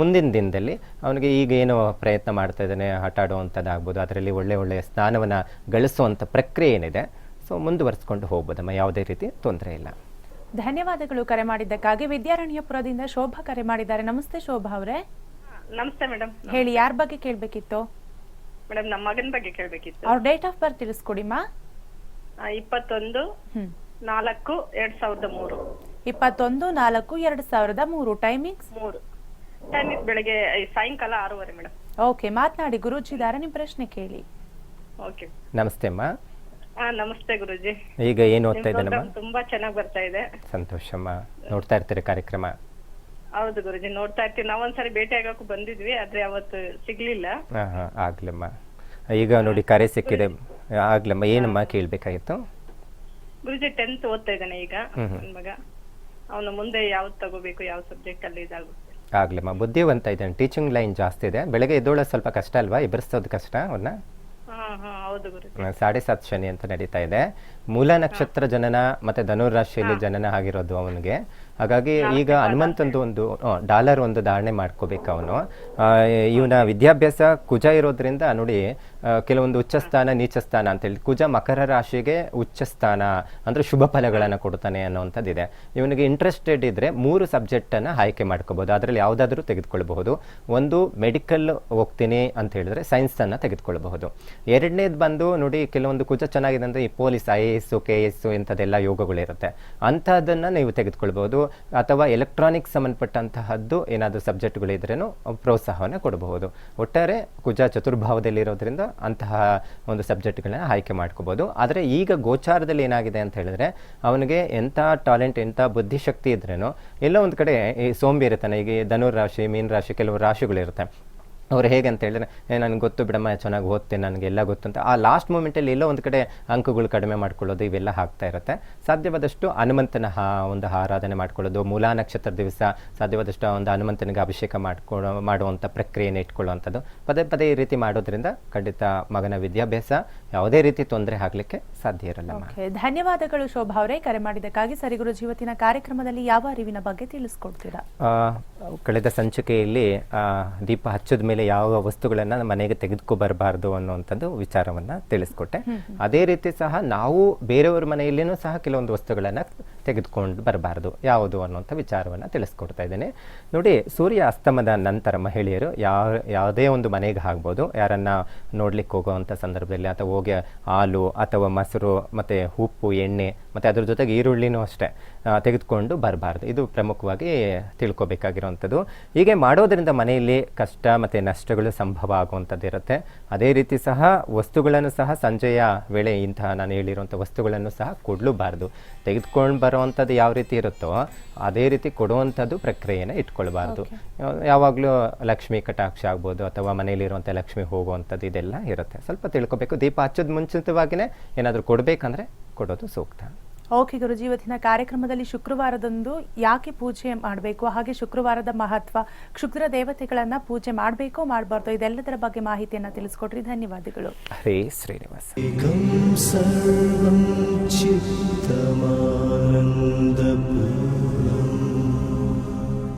ಮುಂದಿನ ದಿನದಲ್ಲಿ ಅವನಿಗೆ ಈಗ ಏನು ಪ್ರಯತ್ನ ಮಾಡ್ತಾ ಇದ್ದಾನೆ ಆಟ ಆಡುವಂಥದ್ದಾಗ್ಬೋದು, ಅದರಲ್ಲಿ ಒಳ್ಳೆ ಒಳ್ಳೆಯ ಸ್ನಾನವನ್ನು ಗಳಿಸುವಂಥ ಪ್ರಕ್ರಿಯೆ ಏನಿದೆ, ಸೊ ಮುಂದುವರಿಸ್ಕೊಂಡು ಹೋಗ್ಬೋದಮ್ಮ ಯಾವುದೇ ರೀತಿ ತೊಂದರೆ ಇಲ್ಲ. ಧನ್ಯವಾದಗಳು ಕರೆ ಮಾಡಿದ್ದಕ್ಕಾಗಿ. ವಿದ್ಯಾರಣ್ಯಪುರದಿಂದ ಶೋಭಾ ಕರೆ ಮಾಡಿದ್ದಾರೆ. ನಮಸ್ತೆ ಶೋಭಾ ಅವರೇ. ನಮಸ್ತೆ ಮೇಡಮ್. ಹೇಳಿ ಯಾರ ಬಗ್ಗೆ ಕೇಳ್ಬೇಕಿತ್ತು? ಮೇಡಮ್ ನಮ್ಮ ಮಗನ ಬಗ್ಗೆ ಕೇಳ್ಬೇಕಿತ್ತು. ಅವ್ರ ಡೇಟ್ ಆಫ್ ಬರ್ತ್ ತಿಳಿಸ್ಕೊಡಿ ಮಾ ಆ, ಇಪ್ಪತ್ತೊಂದು ಹ್ಮ್. ನಾಲ್ಕು ಎರಡ್ ಸಾವಿರದ ಮೂರು. ಇಪ್ಪತ್ತೊಂದು ನಾಲ್ಕು ಎರಡ್ ಸಾವಿರದ ಮೂರು. ಟೈಮಿಂಗ್ಸ್? ಮೂರು. ಟೈಮಿಂಗ್ ಬೆಳಗ್ಗೆ ಐ- ಸಾಯಂಕಾಲ ಆರೂವರೆ ಮೇಡಮ್. ಓಕೆ ಮಾತನಾಡಿ ಗುರುಜಿ ಇದ್ದಾರೆ ನಿಮ್ಮ ಪ್ರಶ್ನೆ ಕೇಳಿ. ಓಕೆ. ನಮಸ್ತೆ ಅಮ್ಮ. ಹಾ ನಮಸ್ತೆ ಗುರುಜಿ. ಈಗ ಏನು ಓದ್ತಾ ನಿಮ್ ಇದ್ದಾನಮ್ಮ ತುಂಬಾ ಚೆನ್ನಾಗಿ ಬರ್ತಾ ಇದೆ. ಸಂತೋಷಮ್ಮ. ನೋಡ್ತಾ ಇರ್ತೀರಿ ಕಾರ್ಯಕ್ರಮ? ಹೌದು ಗುರುಜಿ ನೋಡ್ತಾ ಇರ್ತೀವಿ. ನಾವೊಂದ್ಸರಿ ಭೇಟಿ ಆಗಕ್ಕೂ ಬಂದಿದ್ವಿ ಆದ್ರೆ ಅವತ್ತು ಸಿಗ್ಲಿಲ್ಲ. ಹಾ ಹಾಂ ಆಗ್ಲಮ್ಮ. ಈಗ ನೋಡಿ ಕರೆ ಸಿಕ್ಕಿದೆ. ಆಗ್ಲಮ್ಮ ಏನಮ್ಮ ಕೇಳ್ಬೇಕಾಗಿತ್ತು? ಗುರುಜಿ ಟೆಂತ್ ಓದ್ತಾ ಇದ್ದಾನೆ ಈಗ ನನ್ ಮಗ ಅವನು ಮುಂದೆ ಯಾವ್ದು ತಗೋಬೇಕು ಯಾವ ಸಬ್ಜೆಕ್ಟ್ ಅಲ್ಲಿ ಇದಾಗುತ್ತೆ. ಆಗ್ಲಮ್ಮ ಬುದ್ಧಿವಂತ ಇದ್ದಾನೆ. ಟೀಚಿಂಗ್ ಲೈನ್ ಜಾಸ್ತಿ ಇದೆ. ಬೆಳಗ್ಗೆ ಎದ್ದೋಳ ಸ್ವಲ್ಪ ಕಷ್ಟ ಅಲ್ವಾ? ಎಬ್ಬರಿಸೋದು ಕಷ್ಟ ಅವನ್ನ ಸಾಡೆ ಸಾತ್ ಶನಿ ಅಂತ ನಡೀತಾ ಇದೆ. ಮೂಲ ನಕ್ಷತ್ರ ಜನನ ಮತ್ತೆ ಧನುರ್ ರಾಶಿಯಲ್ಲಿ ಜನನ ಆಗಿರೋದು ಅವನಿಗೆ. ಹಾಗಾಗಿ ಈಗ ಹನುಮಂತಂದು ಒಂದು ಡಾಲರ್ ಒಂದು ಧಾರಣೆ ಮಾಡ್ಕೋಬೇಕು ಅವನು. ಇವನ ವಿದ್ಯಾಭ್ಯಾಸ ಕುಜ ಇರೋದ್ರಿಂದ ನೋಡಿ ಕೆಲವೊಂದು ಉಚ್ಚ ಸ್ಥಾನ ನೀಚ ಸ್ಥಾನ ಅಂತೇಳಿ. ಕುಜ ಮಕರ ರಾಶಿಗೆ ಉಚ್ಚ ಸ್ಥಾನ ಅಂದರೆ ಶುಭ ಫಲಗಳನ್ನು ಕೊಡ್ತಾನೆ ಅನ್ನೋಂಥದ್ದಿದೆ ಇವನಿಗೆ ಇಂಟ್ರೆಸ್ಟೆಡ್ ಇದ್ದರೆ ಮೂರು ಸಬ್ಜೆಕ್ಟನ್ನು ಆಯ್ಕೆ ಮಾಡ್ಕೋಬೋದು. ಅದರಲ್ಲಿ ಯಾವುದಾದ್ರೂ ತೆಗೆದುಕೊಳ್ಬಹುದು. ಒಂದು ಮೆಡಿಕಲ್ ಹೋಗ್ತೀನಿ ಅಂತ ಹೇಳಿದ್ರೆ ಸೈನ್ಸನ್ನು ತೆಗೆದುಕೊಳ್ಬಹುದು. ಎರಡನೇದು ಬಂದು ನೋಡಿ ಕೆಲವೊಂದು ಕುಜ ಚೆನ್ನಾಗಿದೆ ಅಂದರೆ ಈ police I A S K S ಇಂಥದ್ದೆಲ್ಲ ಯೋಗಗಳಿರುತ್ತೆ. ಅಂಥದ್ದನ್ನು ನೀವು ತೆಗೆದುಕೊಳ್ಬಹುದು. ಅಥವಾ ಎಲೆಕ್ಟ್ರಾನಿಕ್ಸ್ ಸಂಬಂಧಪಟ್ಟಂತಹದ್ದು ಏನಾದರೂ ಸಬ್ಜೆಕ್ಟ್ಗಳಿದ್ರೇನು ಪ್ರೋತ್ಸಾಹವನ್ನು ಕೊಡಬಹುದು. ಒಟ್ಟಾರೆ ಕುಜ ಚತುರ್ಭಾವದಲ್ಲಿರೋದ್ರಿಂದ ಅಂತಹ ಒಂದು ಸಬ್ಜೆಕ್ಟ್ಗಳನ್ನ ಆಯ್ಕೆ ಮಾಡ್ಕೋಬೋದು. ಆದರೆ ಈಗ ಗೋಚಾರದಲ್ಲಿ ಏನಾಗಿದೆ ಅಂತ ಹೇಳಿದ್ರೆ, ಅವನಿಗೆ ಎಂಥ ಟ್ಯಾಲೆಂಟ್ ಎಂಥ ಬುದ್ಧಿಶಕ್ತಿ ಇದ್ರೇನು ಎಲ್ಲೋ ಒಂದು ಕಡೆ ಈ ಸೋಂಬೇರಿತಾನೆ ಈಗ ಈ ಧನುರ್ ರಾಶಿ ರಾಶಿ, ಕೆಲವು ರಾಶಿಗಳಿರುತ್ತೆ. ಅವ್ರು ಹೇಗೆ ಅಂತ ಹೇಳಿದ್ರೆ ನನಗೆ ಗೊತ್ತು ಬಿಡಮ್ಮ ಚೆನ್ನಾಗಿ ಓದ್ತೇನೆ ನನಗೆ ಎಲ್ಲ ಗೊತ್ತು ಅಂತ. ಆ ಲಾಸ್ಟ್ ಮೂಮೆಂಟಲ್ಲಿ ಎಲ್ಲೋ ಒಂದು ಕಡೆ ಅಂಕಗಳು ಕಡಿಮೆ ಮಾಡ್ಕೊಳ್ಳೋದು ಇವೆಲ್ಲ ಆಗ್ತಾ ಇರುತ್ತೆ. ಸಾಧ್ಯವಾದಷ್ಟು ಹನುಮಂತನ ಹಾ ಒಂದು ಆರಾಧನೆ ಮಾಡ್ಕೊಳ್ಳೋದು ಮೂಲಾ ನಕ್ಷತ್ರ ದಿವಸ ಸಾಧ್ಯವಾದಷ್ಟು ಒಂದು ಹನುಮಂತನಿಗೆ ಅಭಿಷೇಕ ಮಾಡ್ಕೊಳ್ಳೋ ಮಾಡುವಂಥ ಪ್ರಕ್ರಿಯೆಯನ್ನು ಇಟ್ಕೊಳ್ಳುವಂಥದ್ದು. ಪದೇ ಪದೇ ಈ ರೀತಿ ಮಾಡೋದ್ರಿಂದ ಖಂಡಿತ ಮಗನ ವಿದ್ಯಾಭ್ಯಾಸ ಯಾವುದೇ ರೀತಿ ತೊಂದರೆ ಆಗಲಿಕ್ಕೆ ಸಾಧ್ಯ ಇರಲ್ಲ ಧನ್ಯವಾದಗಳು ಶೋಭಾ ಅವರೇ. ಕರೆ ಮಾಡಿದ್ದಕ್ಕಾಗಿ ಸರಿಗುರು ಜೀವತಿನ ಕಾರ್ಯಕ್ರಮದಲ್ಲಿ ಯಾವ ಅರಿವಿನ ಬಗ್ಗೆ ತಿಳಿಸ್ಕೊಡ್ತೀರಾ? ಆ, ಕಳೆದ ಸಂಚಿಕೆಯಲ್ಲಿ ದೀಪ ಹಚ್ಚದ ಮೇಲೆ ಯಾವ ವಸ್ತುಗಳನ್ನು ಮನೆಗೆ ತೆಗೆದುಕೊ ಬರಬಾರ್ದು ಅನ್ನುವಂಥದ್ದು ವಿಚಾರವನ್ನು ತಿಳಿಸ್ಕೊಟ್ಟೆ. ಅದೇ ರೀತಿ ಸಹ ನಾವು ಬೇರೆಯವ್ರ ಮನೆಯಲ್ಲಿನೂ ಸಹ ಕೆಲವೊಂದು ವಸ್ತುಗಳನ್ನು ತೆಗೆದುಕೊಂಡು ಬರಬಾರ್ದು. ಯಾವುದು ಅನ್ನುವಂಥ ವಿಚಾರವನ್ನು ತಿಳಿಸ್ಕೊಡ್ತಾ ಇದ್ದೇನೆ. ನೋಡಿ, ಸೂರ್ಯ ಅಸ್ತಮದ ನಂತರ ಮಹಿಳೆಯರು ಯಾವ ಯಾವುದೇ ಒಂದು ಮನೆಗೆ ಆಗ್ಬೋದು. ಯಾರನ್ನ ನೋಡ್ಲಿಕ್ಕೆ ಹೋಗುವಂಥ ಸಂದರ್ಭದಲ್ಲಿ ಅಥವಾ ಹೋಗಿ ಹಾಲು ಅಥವಾ ಮೊಸರು, ಮತ್ತು ಉಪ್ಪು, ಎಣ್ಣೆ, ಮತ್ತು ಅದ್ರ ಜೊತೆಗೆ ಈರುಳ್ಳಿನೂ ಅಷ್ಟೇ ತೆಗೆದುಕೊಂಡು ಬರಬಾರ್ದು. ಇದು ಪ್ರಮುಖವಾಗಿ ತಿಳ್ಕೊಬೇಕಾಗಿರುವಂಥದ್ದು. ಹೀಗೆ ಮಾಡೋದರಿಂದ ಮನೆಯಲ್ಲಿ ಕಷ್ಟ ಮತ್ತು ನಷ್ಟಗಳು ಸಂಭವ ಆಗುವಂಥದ್ದು ಇರುತ್ತೆ. ಅದೇ ರೀತಿ ಸಹ ವಸ್ತುಗಳನ್ನು ಸಹ ಸಂಜೆಯ ವೇಳೆ ಇಂತಹ ನಾನು ಹೇಳಿರುವಂಥ ವಸ್ತುಗಳನ್ನು ಸಹ ಕೊಡಲೂಬಾರ್ದು. ತೆಗೆದುಕೊಂಡು ಬರುವಂಥದ್ದು ಯಾವ ರೀತಿ ಇರುತ್ತೋ ಅದೇ ರೀತಿ ಕೊಡುವಂಥದ್ದು ಪ್ರಕ್ರಿಯೆಯನ್ನು ಇಟ್ಕೊಳ್ಬಾರ್ದು. ಯಾವಾಗಲೂ ಲಕ್ಷ್ಮಿ ಕಟಾಕ್ಷ ಆಗ್ಬೋದು ಅಥವಾ ಮನೆಯಲ್ಲಿರುವಂಥ ಲಕ್ಷ್ಮಿ ಹೋಗುವಂಥದ್ದು ಇದೆಲ್ಲ ಇರುತ್ತೆ. ಸ್ವಲ್ಪ ತಿಳ್ಕೊಬೇಕು. ದೀಪ ಹಚ್ಚೋದು ಮುಂಚಿತವಾಗಿಯೇ ಏನಾದರೂ ಕೊಡಬೇಕಂದ್ರೆ ಕೊಡೋದು ಸೂಕ್ತ. ಓಕೆ ಗುರುಜಿ ಇವತ್ತಿನ ಕಾರ್ಯಕ್ರಮದಲ್ಲಿ ಶುಕ್ರವಾರದಂದು ಯಾಕೆ ಪೂಜೆ ಮಾಡಬೇಕು? ಹಾಗೆ ಶುಕ್ರವಾರದ ಮಹತ್ವ ಶುಕ್ರ ದೇವತೆಗಳನ್ನು ಪೂಜೆ ಮಾಡಬೇಕು ಮಾಡಬಾರ್ದು ಇದೆಲ್ಲದರ ಬಗ್ಗೆ ಮಾಹಿತಿಯನ್ನು ತಿಳಿಸ್ಕೊಟ್ರಿ. ಧನ್ಯವಾದಗಳು. ಹರೇ ಶ್ರೀನಿವಾಸ.